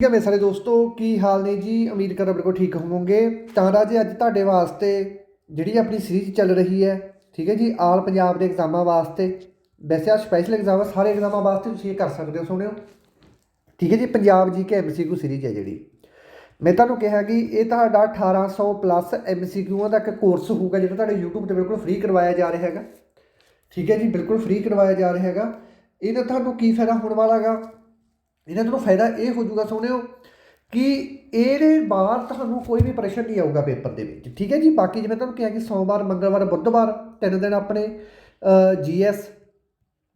ਠੀਕ ਹੈ ਮੇਰੇ ਸਾਰੇ ਦੋਸਤੋ, ਕੀ ਹਾਲ ਨੇ ਜੀ? ਉਮੀਦ ਕਰਦਾ ਬਿਲਕੁਲ ਠੀਕ ਹੋਵੋਗੇ। ਤਾਂ ਰਾਜੇ, ਅੱਜ ਤੁਹਾਡੇ ਵਾਸਤੇ ਜਿਹੜੀ ਆਪਣੀ ਸੀਰੀਜ਼ ਚੱਲ ਰਹੀ ਹੈ, ਠੀਕ ਹੈ ਜੀ, ਆਲ ਪੰਜਾਬ ਦੇ ਐਗਜ਼ਾਮਾਂ ਵਾਸਤੇ, ਵੈਸੇ ਆ ਸਪੈਸ਼ਲ ਐਗਜ਼ਾਮ ਆ, ਸਾਰੇ ਐਗਜ਼ਾਮਾਂ ਵਾਸਤੇ ਤੁਸੀਂ ਇਹ ਕਰ ਸਕਦੇ ਹੋ, ਸੁਣਿਓ। ਠੀਕ ਹੈ ਜੀ, ਪੰਜਾਬ ਜੀ ਕੇ ਐਮਸੀਕਿਊ ਸੀਰੀਜ਼ ਹੈ ਜਿਹੜੀ। ਮੈਂ ਤੁਹਾਨੂੰ ਕਿਹਾ ਕਿ ਇਹ ਤੁਹਾਡਾ 1800 ਪਲੱਸ ਐਮਸੀਕਿਊਆਂ ਦਾ ਇੱਕ ਕੋਰਸ ਹੋਊਗਾ, ਜਿਹੜਾ ਤੁਹਾਡੇ YouTube ਤੇ ਬਿਲਕੁਲ ਫ੍ਰੀ ਕਰਵਾਇਆ ਜਾ ਰਿਹਾ ਹੈਗਾ। ਠੀਕ ਹੈ ਜੀ, ਬਿਲਕੁਲ ਫ੍ਰੀ ਕਰਵਾਇਆ ਜਾ ਰਿਹਾ ਹੈਗਾ। ਇਹਦਾ ਤੁਹਾਨੂੰ ਕੀ ਫਾਇਦਾ ਹੋਣ ਵਾਲਾ ਇਹਨਾਂ ਇਹਦਾ ਤੁਹਾਨੂੰ ਫਾਇਦਾ ਇਹ ਹੋ ਜਾਊਗਾ ਸੋਹਣਿਓ ਕਿ ਇਹਦੇ ਬਾਅਦ ਤੁਹਾਨੂੰ ਕੋਈ ਵੀ ਪ੍ਰੈਸ਼ਰ ਨਹੀਂ ਆਊਗਾ ਪੇਪਰ ਦੇ ਵਿੱਚ, ਠੀਕ ਹੈ ਜੀ? ਬਾਕੀ ਜਿਵੇਂ ਤੁਹਾਨੂੰ ਕਿਹਾ ਕਿ ਸੋਮਵਾਰ, ਮੰਗਲਵਾਰ, ਬੁੱਧਵਾਰ, ਤਿੰਨ ਦਿਨ ਆਪਣੇ ਜੀਐਸ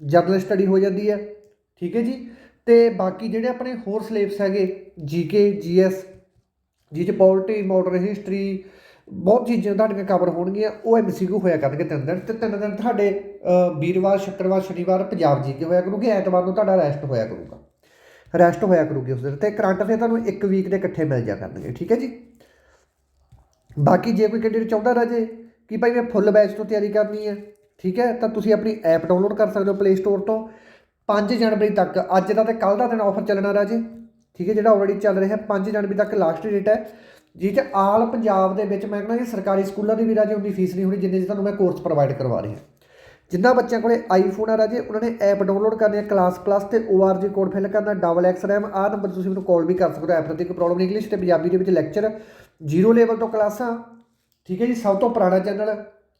ਜਰਨਲ ਸਟੱਡੀ ਹੋ ਜਾਂਦੀ ਹੈ, ਠੀਕ ਹੈ ਜੀ? ਤੇ ਬਾਕੀ ਜਿਹੜੇ ਆਪਣੇ ਹੋਰ ਸਿਲੇਬਸ ਹੈਗੇ ਜੀਕੇ ਜੀਐਸ ਜਿਹਦੇ ਚ ਪੋਲਿਟੀ ਮਾਡਰਨ ਹਿਸਟਰੀ, ਬਹੁਤ ਚੀਜ਼ਾਂ ਤੁਹਾਡੀਆਂ ਕਵਰ ਹੋਣਗੀਆਂ, ਉਹ ਐਮਸੀਕਿਊ ਹੋਇਆ ਕਰਨਗੇ ਤਿੰਨ ਦਿਨ, ਤੇ ਤਿੰਨ ਦਿਨ ਤੁਹਾਡੇ ਵੀਰਵਾਰ, ਸ਼ੁੱਕਰਵਾਰ, ਸ਼ਨੀਵਾਰ, ਪੰਜਾਬ ਜੀਕੇ ਹੋਇਆ ਕਰੂਗੇ, ਐਤਵਾਰ ਨੂੰ ਤੁਹਾਡਾ ਰੈਸਟ ਹੋਇਆ ਕਰੂਗਾ। ਰੈਸਟ ਹੋਇਆ ਕਰੂਗੀ ਉਸ ਦਿਨ ਤੇ ਕਰੰਟ ਅਫੇਅਰ ਤੁਹਾਨੂੰ ਇੱਕ ਵੀਕ ਦੇ ਇਕੱਠੇ ਮਿਲ ਜਾ ਕਰਨਗੇ, ਠੀਕ ਹੈ ਜੀ? ਬਾਕੀ ਜੇ ਕੋਈ ਕੈਂਡੀਡੇਟ ਚਾਹੁੰਦਾ ਰਾਜੇ ਕਿ ਭਾਈ ਮੈਂ ਫੁੱਲ ਬੈਚ ਤੋਂ ਤਿਆਰੀ ਕਰਨੀ ਹੈ, ਠੀਕ ਹੈ, ਤਾਂ ਤੁਸੀਂ ਆਪਣੀ ਐਪ ਡਾਊਨਲੋਡ ਕਰ ਸਕਦੇ ਹੋ ਪਲੇ ਸਟੋਰ ਤੋਂ। 5 ਜਨਵਰੀ ਤੱਕ, ਅੱਜ ਦਾ ਤੇ ਕੱਲ ਦਾ ਦਿਨ ਆਫਰ ਚੱਲਣਾ ਰਾਜੇ, ਠੀਕ ਹੈ, ਜਿਹੜਾ ਆਲਰੇਡੀ ਚੱਲ ਰਿਹਾ 5 ਜਨਵਰੀ ਤੱਕ ਲਾਸਟ ਡੇਟ ਹੈ। ਜਿਹ 'ਚ ਆਲ ਪੰਜਾਬ ਦੇ ਵਿੱਚ ਮੈਂ ਕਹਿੰਦਾ ਜੀ ਸਰਕਾਰੀ ਸਕੂਲਾਂ ਦੀ ਵੀ ਰਾਜੇ ਉਨੀ ਫੀਸ ਨਹੀਂ ਹੋਣੀ, ਜਿੰਨੇ 'ਚ ਤੁਹਾਨੂੰ ਮੈਂ ਕੋਰਸ ਪ੍ਰੋਵਾਈਡ ਕਰਵਾ ਰਿਹਾ। ਜਿੰਨਾ ਬੱਚਿਆਂ ਕੋਲੇ ਆਈਫੋਨ ਆ ਰਾਜੇ, ਉਹਨਾਂ ਨੇ ਐਪ ਡਾਊਨਲੋਡ ਕਰਨੀ ਹੈ ਕਲਾਸ ਪਲੱਸ ਤੇ ORG ਕੋਡ ਫਿਲ ਕਰਨਾ ਡਬਲ ਐਕਸ ਰੈਮ ਆਹ ਨੰਬਰ ਤੁਸੀਂ ਮੈਨੂੰ ਕਾਲ ਵੀ ਕਰ ਸਕਦੇ ਹੋ ਐਪ ਤੇ ਕੋਈ ਪ੍ਰੋਬਲਮ ਇੰਗਲਿਸ਼ ਤੇ ਪੰਜਾਬੀ ਦੇ ਵਿੱਚ ਲੈਕਚਰ ਜ਼ੀਰੋ ਲੈਵਲ ਤੋਂ ਕਲਾਸਾਂ ਠੀਕ ਹੈ ਜੀ, ਸਭ ਤੋਂ ਪੁਰਾਣਾ ਚੈਨਲ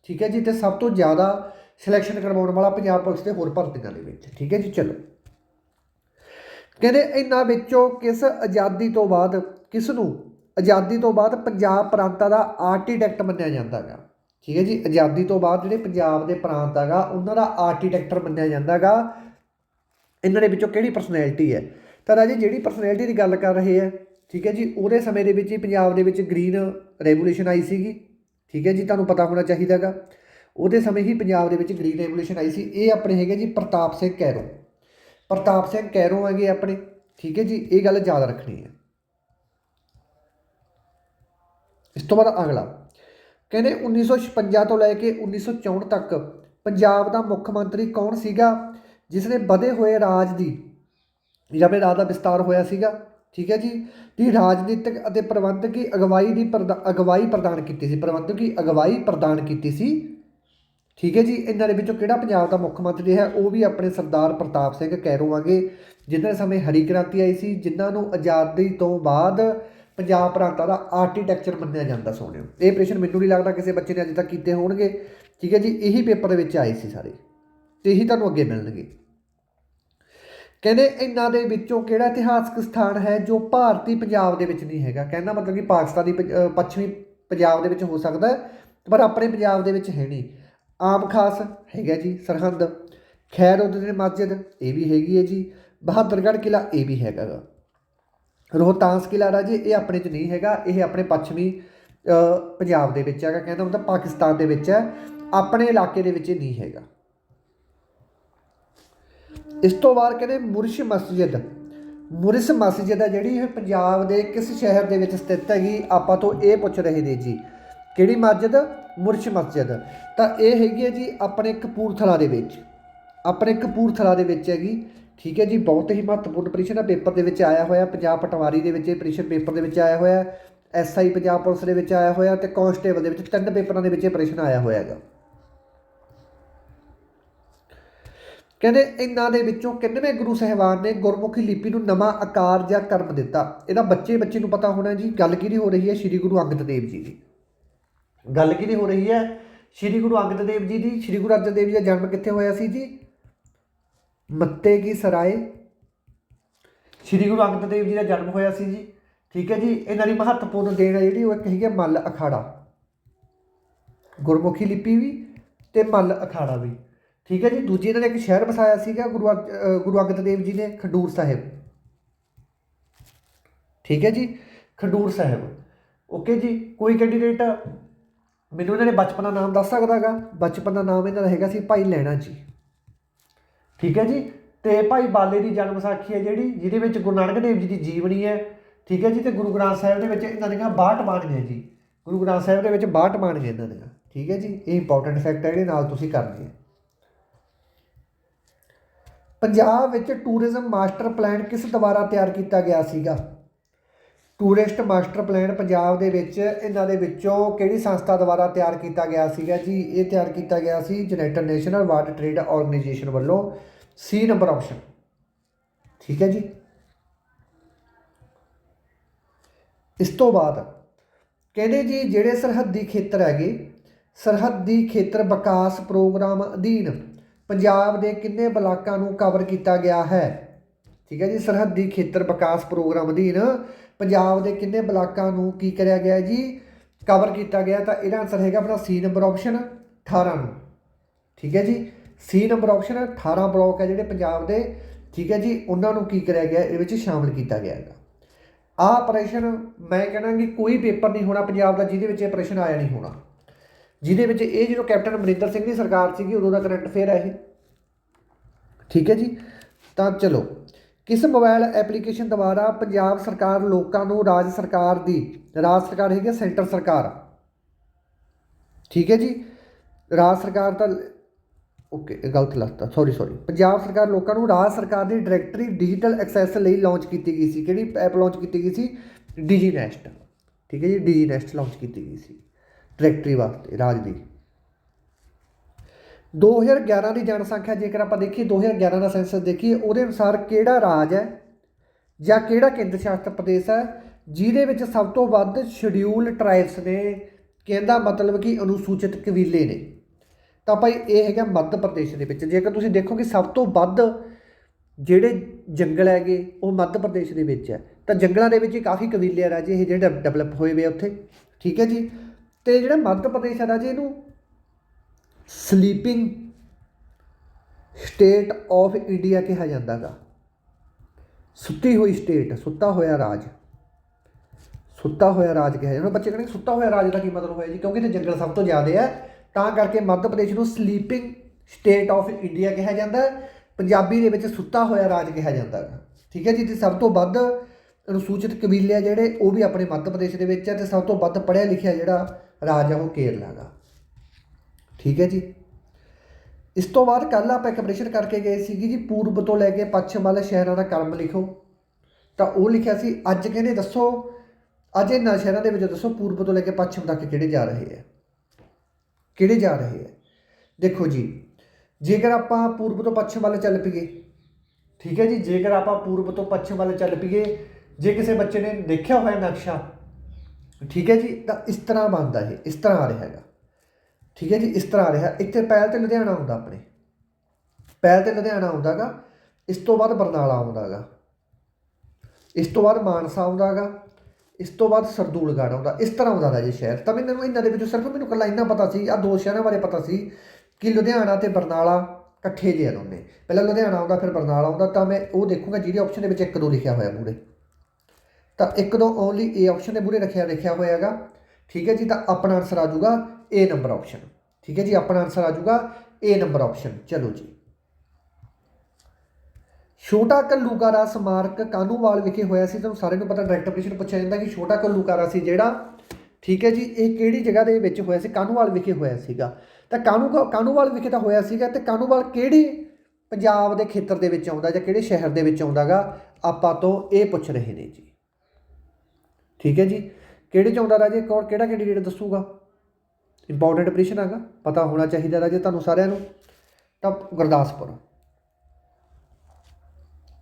ਠੀਕ ਹੈ ਜੀ, ਤੇ ਸਭ ਤੋਂ ਜ਼ਿਆਦਾ ਸਿਲੈਕਸ਼ਨ ਕਰਵਾਉਣ ਵਾਲਾ ਪੰਜਾਬ ਪੁਲਿਸ ਤੇ ਹੋਰ ਭਰਤੀਆਂ ਦੇ ਵਿੱਚ, ਠੀਕ ਹੈ ਜੀ, ਚਲੋ। ਕਹਿੰਦੇ ਇਹਨਾਂ ਵਿੱਚੋਂ ਕਿਸ ਆਜ਼ਾਦੀ ਤੋਂ ਬਾਅਦ, ਕਿਸ ਨੂੰ ਆਜ਼ਾਦੀ ਤੋਂ ਬਾਅਦ ਪੰਜਾਬ ਪ੍ਰਾਂਤਾਂ ਦਾ ਆਰਕੀਟੈਕਟ ਮੰਨਿਆ ਜਾਂਦਾ ਹੈਗਾ। ਠੀਕ ਹੈ ਜੀ? ਆਜ਼ਾਦੀ ਤੋਂ ਬਾਅਦ ਜਿਹੜੇ ਪੰਜਾਬ ਦੇ ਪ੍ਰਾਂਤ ਹੈਗਾ, ਉਹਨਾਂ ਦਾ ਆਰਕੀਟੈਕਟਰ ਮੰਨਿਆ ਜਾਂਦਾ ਹੈਗਾ। ਇਹਨਾਂ ਦੇ ਵਿੱਚੋਂ ਕਿਹੜੀ ਪਰਸਨੈਲਿਟੀ ਹੈ? ਤਾਂ ਰਾਜੇ ਜਿਹੜੀ ਪਰਸਨੈਲਿਟੀ ਦੀ ਗੱਲ ਕਰ ਰਹੇ ਹੈ ਠੀਕ ਹੈ ਜੀ, ਉਹਦੇ ਸਮੇਂ ਦੇ ਵਿੱਚ ਹੀ ਪੰਜਾਬ ਦੇ ਵਿੱਚ ਗ੍ਰੀਨ ਰੈਵੋਲੂਸ਼ਨ ਆਈ ਸੀਗੀ। ਠੀਕ ਹੈ ਜੀ, ਤੁਹਾਨੂੰ ਪਤਾ ਹੋਣਾ ਚਾਹੀਦਾ ਹੈਗਾ। ਉਹਦੇ ਸਮੇਂ ਹੀ ਪੰਜਾਬ ਦੇ ਵਿੱਚ ਗ੍ਰੀਨ ਰੈਵੋਲੂਸ਼ਨ ਆਈ ਸੀ। ਇਹ ਆਪਣੇ ਹੈਗੇ ਜੀ ਪ੍ਰਤਾਪ ਸਿੰਘ ਕੈਰੋਂ। ਪ੍ਰਤਾਪ ਸਿੰਘ ਕੈਰੋਂ ਹੈਗੇ ਆਪਣੇ। ਠੀਕ ਹੈ ਜੀ, ਇਹ ਗੱਲ ਯਾਦ ਰੱਖਣੀ ਹੈ। ਇਸ ਤੋਂ ਬਾਅਦ ਅਗਲਾ। ਕਹਿੰਦੇ 1956 ਤੋਂ ਲੈ ਕੇ 1964 ਤੱਕ ਪੰਜਾਬ ਦਾ ਮੁੱਖ ਮੰਤਰੀ ਕੌਣ ਸੀਗਾ? ਜਿਸ ਨੇ ਵਧੇ ਹੋਏ ਰਾਜ ਦੀ, ਜਾਂ ਰਾਜ ਦਾ ਵਿਸਤਾਰ ਹੋਇਆ ਸੀਗਾ, ਠੀਕ ਹੈ ਜੀ, ਦੀ ਰਾਜਨੀਤਿਕ ਅਤੇ ਪ੍ਰਬੰਧਕੀ ਅਗਵਾਈ ਦੀ ਪ੍ਰਦਾ- ਅਗਵਾਈ ਪ੍ਰਦਾਨ ਕੀਤੀ ਸੀ, ਪ੍ਰਬੰਧਕੀ ਅਗਵਾਈ ਪ੍ਰਦਾਨ ਕੀਤੀ ਸੀ, ਠੀਕ ਹੈ ਜੀ, ਇਹਨਾਂ ਦੇ ਵਿੱਚੋਂ ਕਿਹੜਾ ਪੰਜਾਬ ਦਾ ਮੁੱਖ ਮੰਤਰੀ ਹੈ? ਉਹ ਵੀ ਆਪਣੇ ਸਰਦਾਰ ਪ੍ਰਤਾਪ ਸਿੰਘ ਕੈਰੋਂ ਆਗੇ ਜਿਨ੍ਹਾਂ ਸਮੇਂ ਹਰੀ ਕ੍ਰਾਂਤੀ ਆਈ ਸੀ, ਜਿਨ੍ਹਾਂ ਨੂੰ ਆਜ਼ਾਦੀ ਤੋਂ ਬਾਅਦ ਪੰਜਾਬ ਪ੍ਰਾਂਤਾਂ ਦਾ ਆਰਕੀਟੈਕਚਰ ਮੰਨਿਆ ਜਾਂਦਾ ਸੋਹਣਿਓ। ਇਹ ਪ੍ਰਸ਼ਨ ਮੈਨੂੰ ਨਹੀਂ ਲੱਗਦਾ ਕਿਸੇ ਬੱਚੇ ਨੇ ਅੱਜ ਤੱਕ ਕੀਤੇ ਹੋਣਗੇ। ਠੀਕ ਹੈ ਜੀ, ਇਹੀ ਪੇਪਰ ਦੇ ਵਿੱਚ ਆਏ ਸੀ ਸਾਰੇ। ਤੇ ਇਹੀ ਤੁਹਾਨੂੰ ਅੱਗੇ ਮਿਲਣਗੇ। ਕਹਿੰਦੇ ਇਹਨਾਂ ਦੇ ਵਿੱਚੋਂ ਕਿਹੜਾ ਇਤਿਹਾਸਕ ਸਥਾਨ ਹੈ ਜੋ ਭਾਰਤੀ ਪੰਜਾਬ ਦੇ ਵਿੱਚ ਨਹੀਂ ਹੈਗਾ? ਕਹਿੰਦਾ ਮਤਲਬ ਕਿ ਪਾਕਿਸਤਾਨ ਦੀ ਪੱਛਮੀ ਪੰਜਾਬ ਦੇ ਵਿੱਚ ਹੋ ਸਕਦਾ ਪਰ ਆਪਣੇ ਪੰਜਾਬ ਦੇ ਵਿੱਚ ਹੈ ਨਹੀਂ। ਆਮ ਖਾਸ ਹੈਗਾ ਜੀ, ਸਰਹੰਦ। ਖੈਰ ਉਹਦੇ ਨੇ ਮਸਜਿਦ, ਇਹ ਵੀ ਹੈਗੀ ਹੈ ਜੀ। ਬਹਾਦਰਗੜ੍ਹ ਕਿਲਾ ਇਹ ਵੀ ਹੈਗਾਗਾ ਰੋਹਤਾਂਸ ਕਿਲਾ ਰਾਜੇ ਇਹ ਆਪਣੇ 'ਚ ਨਹੀਂ ਹੈਗਾ, ਇਹ ਆਪਣੇ ਪੱਛਮੀ ਪੰਜਾਬ ਦੇ ਵਿੱਚ ਹੈਗਾ, ਕਹਿੰਦਾ ਮਤਲਬ ਪਾਕਿਸਤਾਨ ਦੇ ਵਿੱਚ ਹੈ, ਆਪਣੇ ਇਲਾਕੇ ਦੇ ਵਿੱਚ ਨਹੀਂ ਹੈਗਾ। ਇਸ ਤੋਂ ਬਾਅਦ ਕਹਿੰਦੇ ਮੁਰਸ਼ ਮਸਜਿਦ ਮੁਰਸ਼ ਮਸਜਿਦ ਹੈ ਜਿਹੜੀ ਇਹ ਪੰਜਾਬ ਦੇ ਕਿਸ ਸ਼ਹਿਰ ਦੇ ਵਿੱਚ ਸਥਿਤ ਹੈਗੀ, ਆਪਾਂ ਤੋਂ ਇਹ ਪੁੱਛ ਰਹੇ ਨੇ ਜੀ, ਕਿਹੜੀ ਮਸਜਿਦ? ਮੁਰਸ਼ ਮਸਜਿਦ। ਤਾਂ ਇਹ ਹੈਗੀ ਹੈ ਜੀ ਆਪਣੇ ਕਪੂਰਥਲਾ ਦੇ ਵਿੱਚ, ਆਪਣੇ ਕਪੂਰਥਲਾ ਦੇ ਵਿੱਚ ਹੈਗੀ ਠੀਕ ਹੈ ਜੀ, ਬਹੁਤ ਹੀ ਮਹੱਤਵਪੂਰਨ ਪ੍ਰੀਸ਼ਨ ਹੈ ਪੇਪਰ ਦੇ ਵਿੱਚ ਆਇਆ ਹੋਇਆ, ਪੰਜਾਬ ਪਟਵਾਰੀ ਦੇ ਵਿੱਚ ਇਹ ਪ੍ਰੀਸ਼ਨ ਪੇਪਰ ਦੇ ਵਿੱਚ ਆਇਆ ਹੋਇਆ ਐਸਆਈ ਪੰਜਾਬ ਪੁਲਿਸ ਦੇ ਵਿੱਚ ਆਇਆ ਹੋਇਆ ਤੇ ਕਾਂਸਟੇਬਲ ਦੇ ਵਿੱਚ ਤਿੰਨ ਪੇਪਰਾਂ ਦੇ ਵਿੱਚ ਇਹ ਪ੍ਰਸ਼ਨ ਆਇਆ ਹੋਇਆ ਹੈਗਾ। ਕਹਿੰਦੇ ਇਹਨਾਂ ਦੇ ਵਿੱਚੋਂ ਕਿੰਨਵੇਂ ਗੁਰੂ ਸਾਹਿਬਾਨ ਨੇ ਗੁਰਮੁਖੀ ਲਿਪੀ ਨੂੰ ਨਵਾਂ ਆਕਾਰ ਜਾਂ ਕਰਮ ਦਿੱਤਾ? ਇਹਦਾ ਬੱਚੇ ਬੱਚੇ ਨੂੰ ਪਤਾ ਹੋਣਾ ਜੀ, ਗੱਲ ਕਿਹਦੀ ਹੋ ਰਹੀ ਹੈ? ਸ੍ਰੀ ਗੁਰੂ ਅੰਗਦ ਦੇਵ ਜੀ ਦੀ। ਗੱਲ ਕਿਹਦੀ ਹੋ ਰਹੀ ਹੈ? ਸ੍ਰੀ ਗੁਰੂ ਅੰਗਦ ਦੇਵ ਜੀ ਦੀ, ਸ੍ਰੀ ਗੁਰੂ ਅਰਜਨ ਦੇਵ ਜੀ ਦਾ ਜਨਮ ਕਿੱਥੇ ਹੋਇਆ ਸੀ ਜੀ? ਮੱਤੇ ਕੀ ਸਰਾਏ? ਸ੍ਰੀ ਗੁਰੂ ਅੰਗਦ ਦੇਵ ਜੀ ਦਾ ਜਨਮ ਹੋਇਆ ਸੀ ਜੀ। ਠੀਕ ਹੈ ਜੀ ਇਹਨਾਂ ਦੀ ਮਹੱਤਵਪੂਰਨ ਦੇਣ ਹੈ ਜਿਹੜੀ ਉਹ ਇੱਕ ਹੈਗੀ ਹੈ ਮੱਲ ਅਖਾੜਾ। ਗੁਰਮੁਖੀ ਲਿਪੀ ਵੀ ਤੇ ਮੱਲ ਅਖਾੜਾ ਵੀ। ਠੀਕ ਹੈ ਜੀ ਦੂਜੀ ਇਹਨਾਂ ਨੇ ਇੱਕ ਸ਼ਹਿਰ ਵਸਾਇਆ ਸੀਗਾ ਗੁਰੂ ਅ, ਗੁਰੂ ਅੰਗਦ ਦੇਵ ਜੀ ਨੇ ਖਡੂਰ ਸਾਹਿਬ। ਠੀਕ ਹੈ ਜੀ ਖਡੂਰ ਸਾਹਿਬ। ਓਕੇ ਜੀ ਕੋਈ ਕੈਂਡੀਡੇਟ ਮੈਨੂੰ ਇਹਨਾਂ ਨੇ ਬਚਪਨ ਦਾ ਨਾਮ ਦੱਸ ਸਕਦਾਗਾ ਬਚਪਨ ਦਾ ਨਾਮ ਇਹਨਾਂ ਦਾ ਹੈਗਾ ਸੀ ਭਾਈ ਲੈਣਾ ਜੀ। ਠੀਕ ਹੈ ਜੀ? ਤੇ ਭਾਈ ਬਾਲੇ ਦੀ ਜਨਮ ਸਾਖੀ ਹੈ ਜਿਹੜੀ, ਜਿਹਦੇ ਵਿੱਚ ਗੁਰੂ ਨਾਨਕ ਦੇਵ ਜੀ ਦੀ ਜੀਵਨੀ ਹੈ, ਠੀਕ ਹੈ ਜੀ? ਤੇ ਗੁਰੂ ਗ੍ਰੰਥ ਸਾਹਿਬ ਦੇ ਵਿੱਚ ਇਹਨਾਂ ਦੀਆਂ 62 ਬਾਣੀਆਂ ਜੀ। ਗੁਰੂ ਗ੍ਰੰਥ ਸਾਹਿਬ ਦੇ ਵਿੱਚ 62 ਬਾਣੀਆਂ ਇਹਨਾਂ ਦੀਆਂ, ਠੀਕ ਹੈ ਜੀ? ਇਹ ਇੰਪੋਰਟੈਂਟ ਫੈਕਟ ਹੈ ਜਿਹੜੇ ਨਾਲ ਤੁਸੀਂ ਕਰਨੇ ਹੈ ਪੰਜਾਬ ਵਿੱਚ ਟੂਰਿਜ਼ਮ ਮਾਸਟਰ ਪਲਾਨ ਕਿਸ ਦੁਆਰਾ ਤਿਆਰ ਕੀਤਾ ਗਿਆ ਸੀਗਾ? ਟੂਰਿਸਟ ਮਾਸਟਰ ਪਲਾਨ ਪੰਜਾਬ ਦੇ ਵਿੱਚ ਇਹਨਾਂ ਦੇ ਵਿੱਚੋਂ ਕਿਹੜੀ ਸੰਸਥਾ ਦੁਆਰਾ ਤਿਆਰ ਕੀਤਾ ਗਿਆ ਸੀਗਾ ਜੀ? ਇਹ ਤਿਆਰ ਕੀਤਾ ਗਿਆ ਸੀ united national world trade organisation ਵੱਲੋਂ। C number option. ਠੀਕ ਹੈ ਜੀ। ਇਸ ਤੋਂ ਬਾਅਦ ਕਹਿੰਦੇ ਜੀ, ਜਿਹੜੇ ਸਰਹੱਦੀ ਖੇਤਰ ਹੈਗੇ, ਸਰਹੱਦੀ ਖੇਤਰ ਵਿਕਾਸ ਪ੍ਰੋਗਰਾਮ ਅਧੀਨ ਪੰਜਾਬ ਦੇ ਕਿੰਨੇ ਬਲਾਕਾਂ ਨੂੰ ਕਵਰ ਕੀਤਾ ਗਿਆ ਹੈ? ਠੀਕ ਹੈ ਜੀ, ਸਰਹੱਦੀ ਖੇਤਰ ਵਿਕਾਸ ਪ੍ਰੋਗਰਾਮ ਅਧੀਨ ਪੰਜਾਬ ਦੇ ਕਿੰਨੇ ਬਲਾਕਾਂ ਨੂੰ ਕੀ ਕਰਿਆ ਗਿਆ ਜੀ? ਕਵਰ ਕੀਤਾ ਗਿਆ ਤਾਂ ਇਹਦਾ ਆਨਸਰ ਹੈਗਾ ਆਪਣਾ ਸੀ ਨੰਬਰ ਆਪਸ਼ਨ 18 ਨੂੰ। ਠੀਕ ਹੈ ਜੀ? ਸੀ ਨੰਬਰ ਆਪਸ਼ਨ 18 ਬਲਾਕ ਹੈ ਜਿਹੜੇ ਪੰਜਾਬ ਦੇ। ਠੀਕ ਹੈ ਜੀ? ਉਹਨਾਂ ਨੂੰ ਕੀ ਕਰਿਆ ਗਿਆ? ਇਹ ਵਿੱਚ ਸ਼ਾਮਲ ਕੀਤਾ ਗਿਆ ਹੈਗਾ। ਆਹ ਆਪਰੇਸ਼ਨ ਮੈਂ ਕਹਿਣਾ ਕਿ ਕੋਈ ਪੇਪਰ ਨਹੀਂ ਹੋਣਾ ਪੰਜਾਬ ਦਾ, ਜਿਹਦੇ ਵਿੱਚ ਇਹ ਆਪਰੇਸ਼ਨ ਆਇਆ ਨਹੀਂ ਹੋਣਾ। ਜਿਹਦੇ ਵਿੱਚ ਇਹ ਜਦੋਂ ਕੈਪਟਨ ਅਮਰਿੰਦਰ ਸਿੰਘ ਦੀ ਸਰਕਾਰ ਸੀਗੀ, ਉਦੋਂ ਦਾ ਕਰੰਟ ਫੇਅਰ ਹੈ ਇਹ। ਠੀਕ ਹੈ ਜੀ? ਤਾਂ ਚਲੋ ਕਿਸ ਮੋਬਾਈਲ ਐਪਲੀਕੇਸ਼ਨ ਦੁਆਰਾ ਪੰਜਾਬ ਸਰਕਾਰ, ਲੋਕਾਂ ਨੂੰ ਰਾਜ ਸਰਕਾਰ ਦੀ, ਰਾਜ ਸਰਕਾਰ ਹੈਗੀ ਹੈ ਸੈਂਟਰ ਸਰਕਾਰ। ਠੀਕ ਹੈ ਜੀ? ਰਾਜ ਸਰਕਾਰ ਤਾਂ, ਓਕੇ ਗਲਤ ਲੱਗਦਾ ਸੌਰੀ ਸੌਰੀ ਪੰਜਾਬ ਸਰਕਾਰ ਲੋਕਾਂ ਨੂੰ ਰਾਜ ਸਰਕਾਰ ਦੀ ਡਾਇਰੈਕਟਰੀ ਡਿਜੀਟਲ ਐਕਸੈਸ ਲਈ ਲਾਂਚ ਕੀਤੀ ਗਈ ਸੀ। ਕਿਹੜੀ ਐਪ ਲਾਂਚ ਕੀਤੀ ਗਈ ਸੀ? ਡੀਜੀ ਨੈਸਟ ਠੀਕ ਹੈ ਜੀ? ਡੀਜੀ ਨੈਸਟ ਲਾਂਚ ਕੀਤੀ ਗਈ ਸੀ। ਡਾਇਰੈਕਟਰੀ ਵਾਸਤੇ, ਰਾਜ ਦੀ। 2011 ਦੀ ਜਨਸੰਖਿਆ ਜੇਕਰ ਆਪਾਂ ਦੇਖੀਏ 2011 ਦਾ ਸੈਂਸਸ ਦੇਖੀਏ, ਉਹਦੇ ਅਨੁਸਾਰ ਕਿਹੜਾ ਰਾਜ ਹੈ ਜਾਂ ਕਿਹੜਾ ਕੇਂਦਰ ਸ਼ਾਸਿਤ ਪ੍ਰਦੇਸ਼ ਹੈ, ਜਿਹਦੇ ਵਿੱਚ ਸਭ ਤੋਂ ਵੱਧ ਸ਼ਡਿਊਲ ਟ੍ਰਾਈਬਸ ਨੇ, ਕਹਿੰਦਾ ਮਤਲਬ ਕਿ ਅਨੁਸੂਚਿਤ ਕਬੀਲੇ ਨੇ। ਤਾਂ ਭਾਈ ਇਹ ਹੈਗਾ ਮੱਧ ਪ੍ਰਦੇਸ਼ ਦੇ ਵਿੱਚ। ਜੇਕਰ ਤੁਸੀਂ ਦੇਖੋਗੇ, ਸਭ ਤੋਂ ਵੱਧ ਜਿਹੜੇ ਜੰਗਲ ਹੈਗੇ, ਉਹ ਮੱਧ ਪ੍ਰਦੇਸ਼ ਦੇ ਵਿੱਚ ਹੈ। ਤਾਂ ਜੰਗਲਾਂ ਦੇ ਵਿੱਚ ਕਾਫੀ ਕਬੀਲੇ ਆ ਰਾਜੇ, ਇਹ ਜਿਹੜੇ ਡਿਵੈਲਪ ਹੋਏ ਵੇ ਉੱਥੇ। ਠੀਕ ਹੈ ਜੀ? ਤੇ ਜਿਹੜਾ ਮੱਧ ਪ੍ਰਦੇਸ਼ ਹੈ ਰਾਜੇ, ਇਹਨੂੰ ਸਲੀਪਿੰਗ ਸਟੇਟ ਆਫ ਇੰਡੀਆ ਕਿਹਾ ਜਾਂਦਾ ਗਾ। ਸੁੱਤੀ ਹੋਈ ਸਟੇਟ ਸੁੱਤਾ ਹੋਇਆ ਰਾਜ। ਸੁੱਤਾ ਹੋਇਆ ਰਾਜ ਕਿਹਾ ਜਾਂਦਾ। ਬੱਚੇ ਕਹਿੰਦੇ ਸੁੱਤਾ ਹੋਇਆ ਰਾਜ ਦਾ ਕੀ ਮਤਲਬ ਹੋਇਆ ਜੀ? ਕਿਉਂਕਿ ਇੱਥੇ ਜੰਗਲ ਸਭ ਤੋਂ ਜ਼ਿਆਦਾ ਹੈ ਤਾਂ ਕਰਕੇ ਮੱਧ ਪ੍ਰਦੇਸ਼ ਨੂੰ ਸਲੀਪਿੰਗ ਸਟੇਟ ਆਫ ਇੰਡੀਆ ਕਿਹਾ ਜਾਂਦਾ। ਪੰਜਾਬੀ ਦੇ ਵਿੱਚ ਸੁੱਤਾ ਹੋਇਆ ਰਾਜ ਕਿਹਾ ਜਾਂਦਾ ਹੈ ਠੀਕ ਹੈ ਜੀ? ਤੇ ਸਭ ਤੋਂ ਵੱਧ ਅਨੁਸੂਚਿਤ ਕਬੀਲੇ ਆ ਜਿਹੜੇ, ਉਹ ਵੀ ਆਪਣੇ ਮੱਧ ਪ੍ਰਦੇਸ਼ ਦੇ ਵਿੱਚ ਹੈ ਤੇ ਸਭ ਤੋਂ ਵੱਧ ਪੜ੍ਹਿਆ ਲਿਖਿਆ ਜਿਹੜਾ ਰਾਜ ਆ, ਉਹ ਕੇਰਲਾ ਦਾ ਠੀਕ ਹੈ ਜੀ। ਇਸ ਤੋਂ ਬਾਅਦ ਕੱਲ ਆਪਾਂ ਇੱਕ ਆਪਰੇਸ਼ਨ ਕਰਕੇ ਗਏ ਸੀਗੇ ਜੀ, ਪੂਰਬ ਤੋਂ ਲੈ ਕੇ ਪੱਛਮ ਵਾਲੇ ਸ਼ਹਿਰਾਂ ਦਾ ਕਰਮ ਲਿਖੋ। ਤਾਂ ਉਹ ਲਿਖਿਆ ਸੀ, ਅੱਜ ਕਹਿੰਦੇ ਦੱਸੋ, ਅੱਜ ਇਹਨਾਂ ਸ਼ਹਿਰਾਂ ਦੇ ਵਿੱਚ ਦੱਸੋ ਪੂਰਬ ਤੋਂ ਲੈ ਕੇ ਪੱਛਮ ਤੱਕ ਕਿਹੜੇ ਜਾ ਰਹੇ ਹੈ ਕਿਹੜੇ ਜਾ ਰਹੇ ਹੈ ਦੇਖੋ ਜੀ, ਜੇਕਰ ਆਪਾਂ ਪੂਰਬ ਤੋਂ ਪੱਛਮ ਵੱਲ ਚੱਲ ਪਈਏ, ਠੀਕ ਹੈ ਜੀ, ਜੇਕਰ ਆਪਾਂ ਪੂਰਬ ਤੋਂ ਪੱਛਮ ਵੱਲ ਚੱਲ ਪਈਏ, ਜੇ ਕਿਸੇ ਬੱਚੇ ਨੇ ਦੇਖਿਆ ਹੋਇਆ ਨਕਸ਼ਾ, ਠੀਕ ਹੈ ਜੀ, ਤਾਂ ਇਸ ਤਰ੍ਹਾਂ ਬਣਦਾ ਹੈ ਇਸ ਤਰ੍ਹਾਂ ਆ ਰਿਹਾ ਹੈਗਾ। ਠੀਕ ਹੈ ਜੀ, ਇਸ ਤਰ੍ਹਾਂ ਆ ਰਿਹਾ। ਇੱਥੇ ਪਹਿਲ ਤੇ ਲੁਧਿਆਣਾ ਆਉਂਦਾ ਆਪਣੇ। ਪਹਿਲ ਤੇ ਲੁਧਿਆਣਾ ਆਉਂਦਾਗਾ, ਇਸ ਤੋਂ ਬਾਅਦ ਬਰਨਾਲਾ ਆਉਂਦਾਗਾ। ਇਸ ਤੋਂ ਬਾਅਦ ਮਾਨਸਾ ਆਉਂਦਾਗਾ, ਇਸ ਤੋਂ ਬਾਅਦ ਸਰਦੂਲਗੜ੍ਹ ਆਉਂਦਾ। ਇਸ ਤਰ੍ਹਾਂ ਆਉਂਦਾ ਦਾ ਜੀ ਸ਼ਹਿਰ। ਤਾਂ ਮੈਨੂੰ ਇਹਨਾਂ ਦੇ ਵਿੱਚੋਂ ਸਿਰਫ ਮੈਨੂੰ ਇਕੱਲਾ ਇੰਨਾ ਪਤਾ ਸੀ ਆ ਦੋ ਸ਼ਹਿਰਾਂ ਬਾਰੇ ਪਤਾ ਸੀ, ਕਿ ਲੁਧਿਆਣਾ ਤੇ ਬਰਨਾਲਾ ਇਕੱਠੇ ਜਿਹੇ ਆ ਪਹਿਲਾਂ ਲੁਧਿਆਣਾ ਆਉਂਦਾ, ਫਿਰ ਬਰਨਾਲਾ ਆਉਂਦਾ। ਤਾਂ ਮੈਂ ਉਹ ਦੇਖੂੰਗਾ ਜਿਹਦੀ ਆਪਸ਼ਨ ਦੇ ਵਿੱਚ ਇੱਕ ਦੋ ਲਿਖਿਆ ਹੋਇਆ ਮੂਰੇ ਤਾਂ ਇੱਕ ਦੋ ਓਨਲੀ ਏ ਆਪਸ਼ਨ ਦੇ ਮੂਰੇ ਰੱਖਿਆ ਲਿਖਿਆ ਹੋਇਆ ਹੈਗਾ ਠੀਕ ਹੈ ਜੀ, ਤਾਂ ਆਪਣਾ ਆਨਸਰ ਆ ਜਾਊਗਾ। ਏ ਨੰਬਰ ਆਪਸ਼ਨ ਠੀਕ ਹੈ ਜੀ ਆਪਣਾ ਆਨਸਰ ਆ ਜਾਊਗਾ ਏ ਨੰਬਰ ਆਪਸ਼ਨ ਚਲੋ ਜੀ ਛੋਟਾ ਕੱਲੂਕਾਰਾ ਸਮਾਰਕ ਕਾਨੂੰਵਾਲ ਵਿਖੇ ਹੋਇਆ ਸੀ ਤੁਹਾਨੂੰ ਸਾਰਿਆਂ ਨੂੰ ਪਤਾ ਡਾਇਰੈਕਟ ਆਪਰੇਸ਼ਨ ਪੁੱਛਿਆ ਜਾਂਦਾ ਕਿ ਛੋਟਾ ਕੱਲੂਕਾਰਾ ਸੀ ਜਿਹੜਾ ਠੀਕ ਹੈ ਜੀ ਇਹ ਕਿਹੜੀ ਜਗ੍ਹਾ ਦੇ ਵਿੱਚ ਹੋਇਆ ਸੀ ਕਾਨੂੰਵਾਲ ਵਿਖੇ ਹੋਇਆ ਸੀਗਾ ਤਾਂ ਕਾਨੂੰ ਕਾਨੂੰਵਾਲ ਵਿਖੇ ਤਾਂ ਹੋਇਆ ਸੀਗਾ ਤੇ ਕਾਨੂੰਵਾਲ ਕਿਹੜੀ ਪੰਜਾਬ ਦੇ ਖੇਤਰ ਦੇ ਵਿੱਚ ਆਉਂਦਾ ਜਾਂ ਕਿਹੜੇ ਸ਼ਹਿਰ ਦੇ ਵਿੱਚ ਆਉਂਦਾਗਾ ਆਪਾਂ ਤੋਂ ਇਹ ਪੁੱਛ ਰਹੇ ਨੇ ਜੀ ਠੀਕ ਹੈ ਜੀ ਕਿਹੜੇ ਚ ਆਉਂਦਾ ਰਾਜੇ ਕੌਣ ਕਿਹੜਾ ਕੈਂਡੀਡੇਟ ਦੱਸੂਗਾ ਇੰਪੋਰਟੈਂਟ ਆਪਰੇਸ਼ਨ ਹੈਗਾ, ਪਤਾ ਹੋਣਾ ਚਾਹੀਦਾ ਰਾਜੇ ਤੁਹਾਨੂੰ ਸਾਰਿਆਂ ਨੂੰ। ਤਾਂ ਗੁਰਦਾਸਪੁਰ।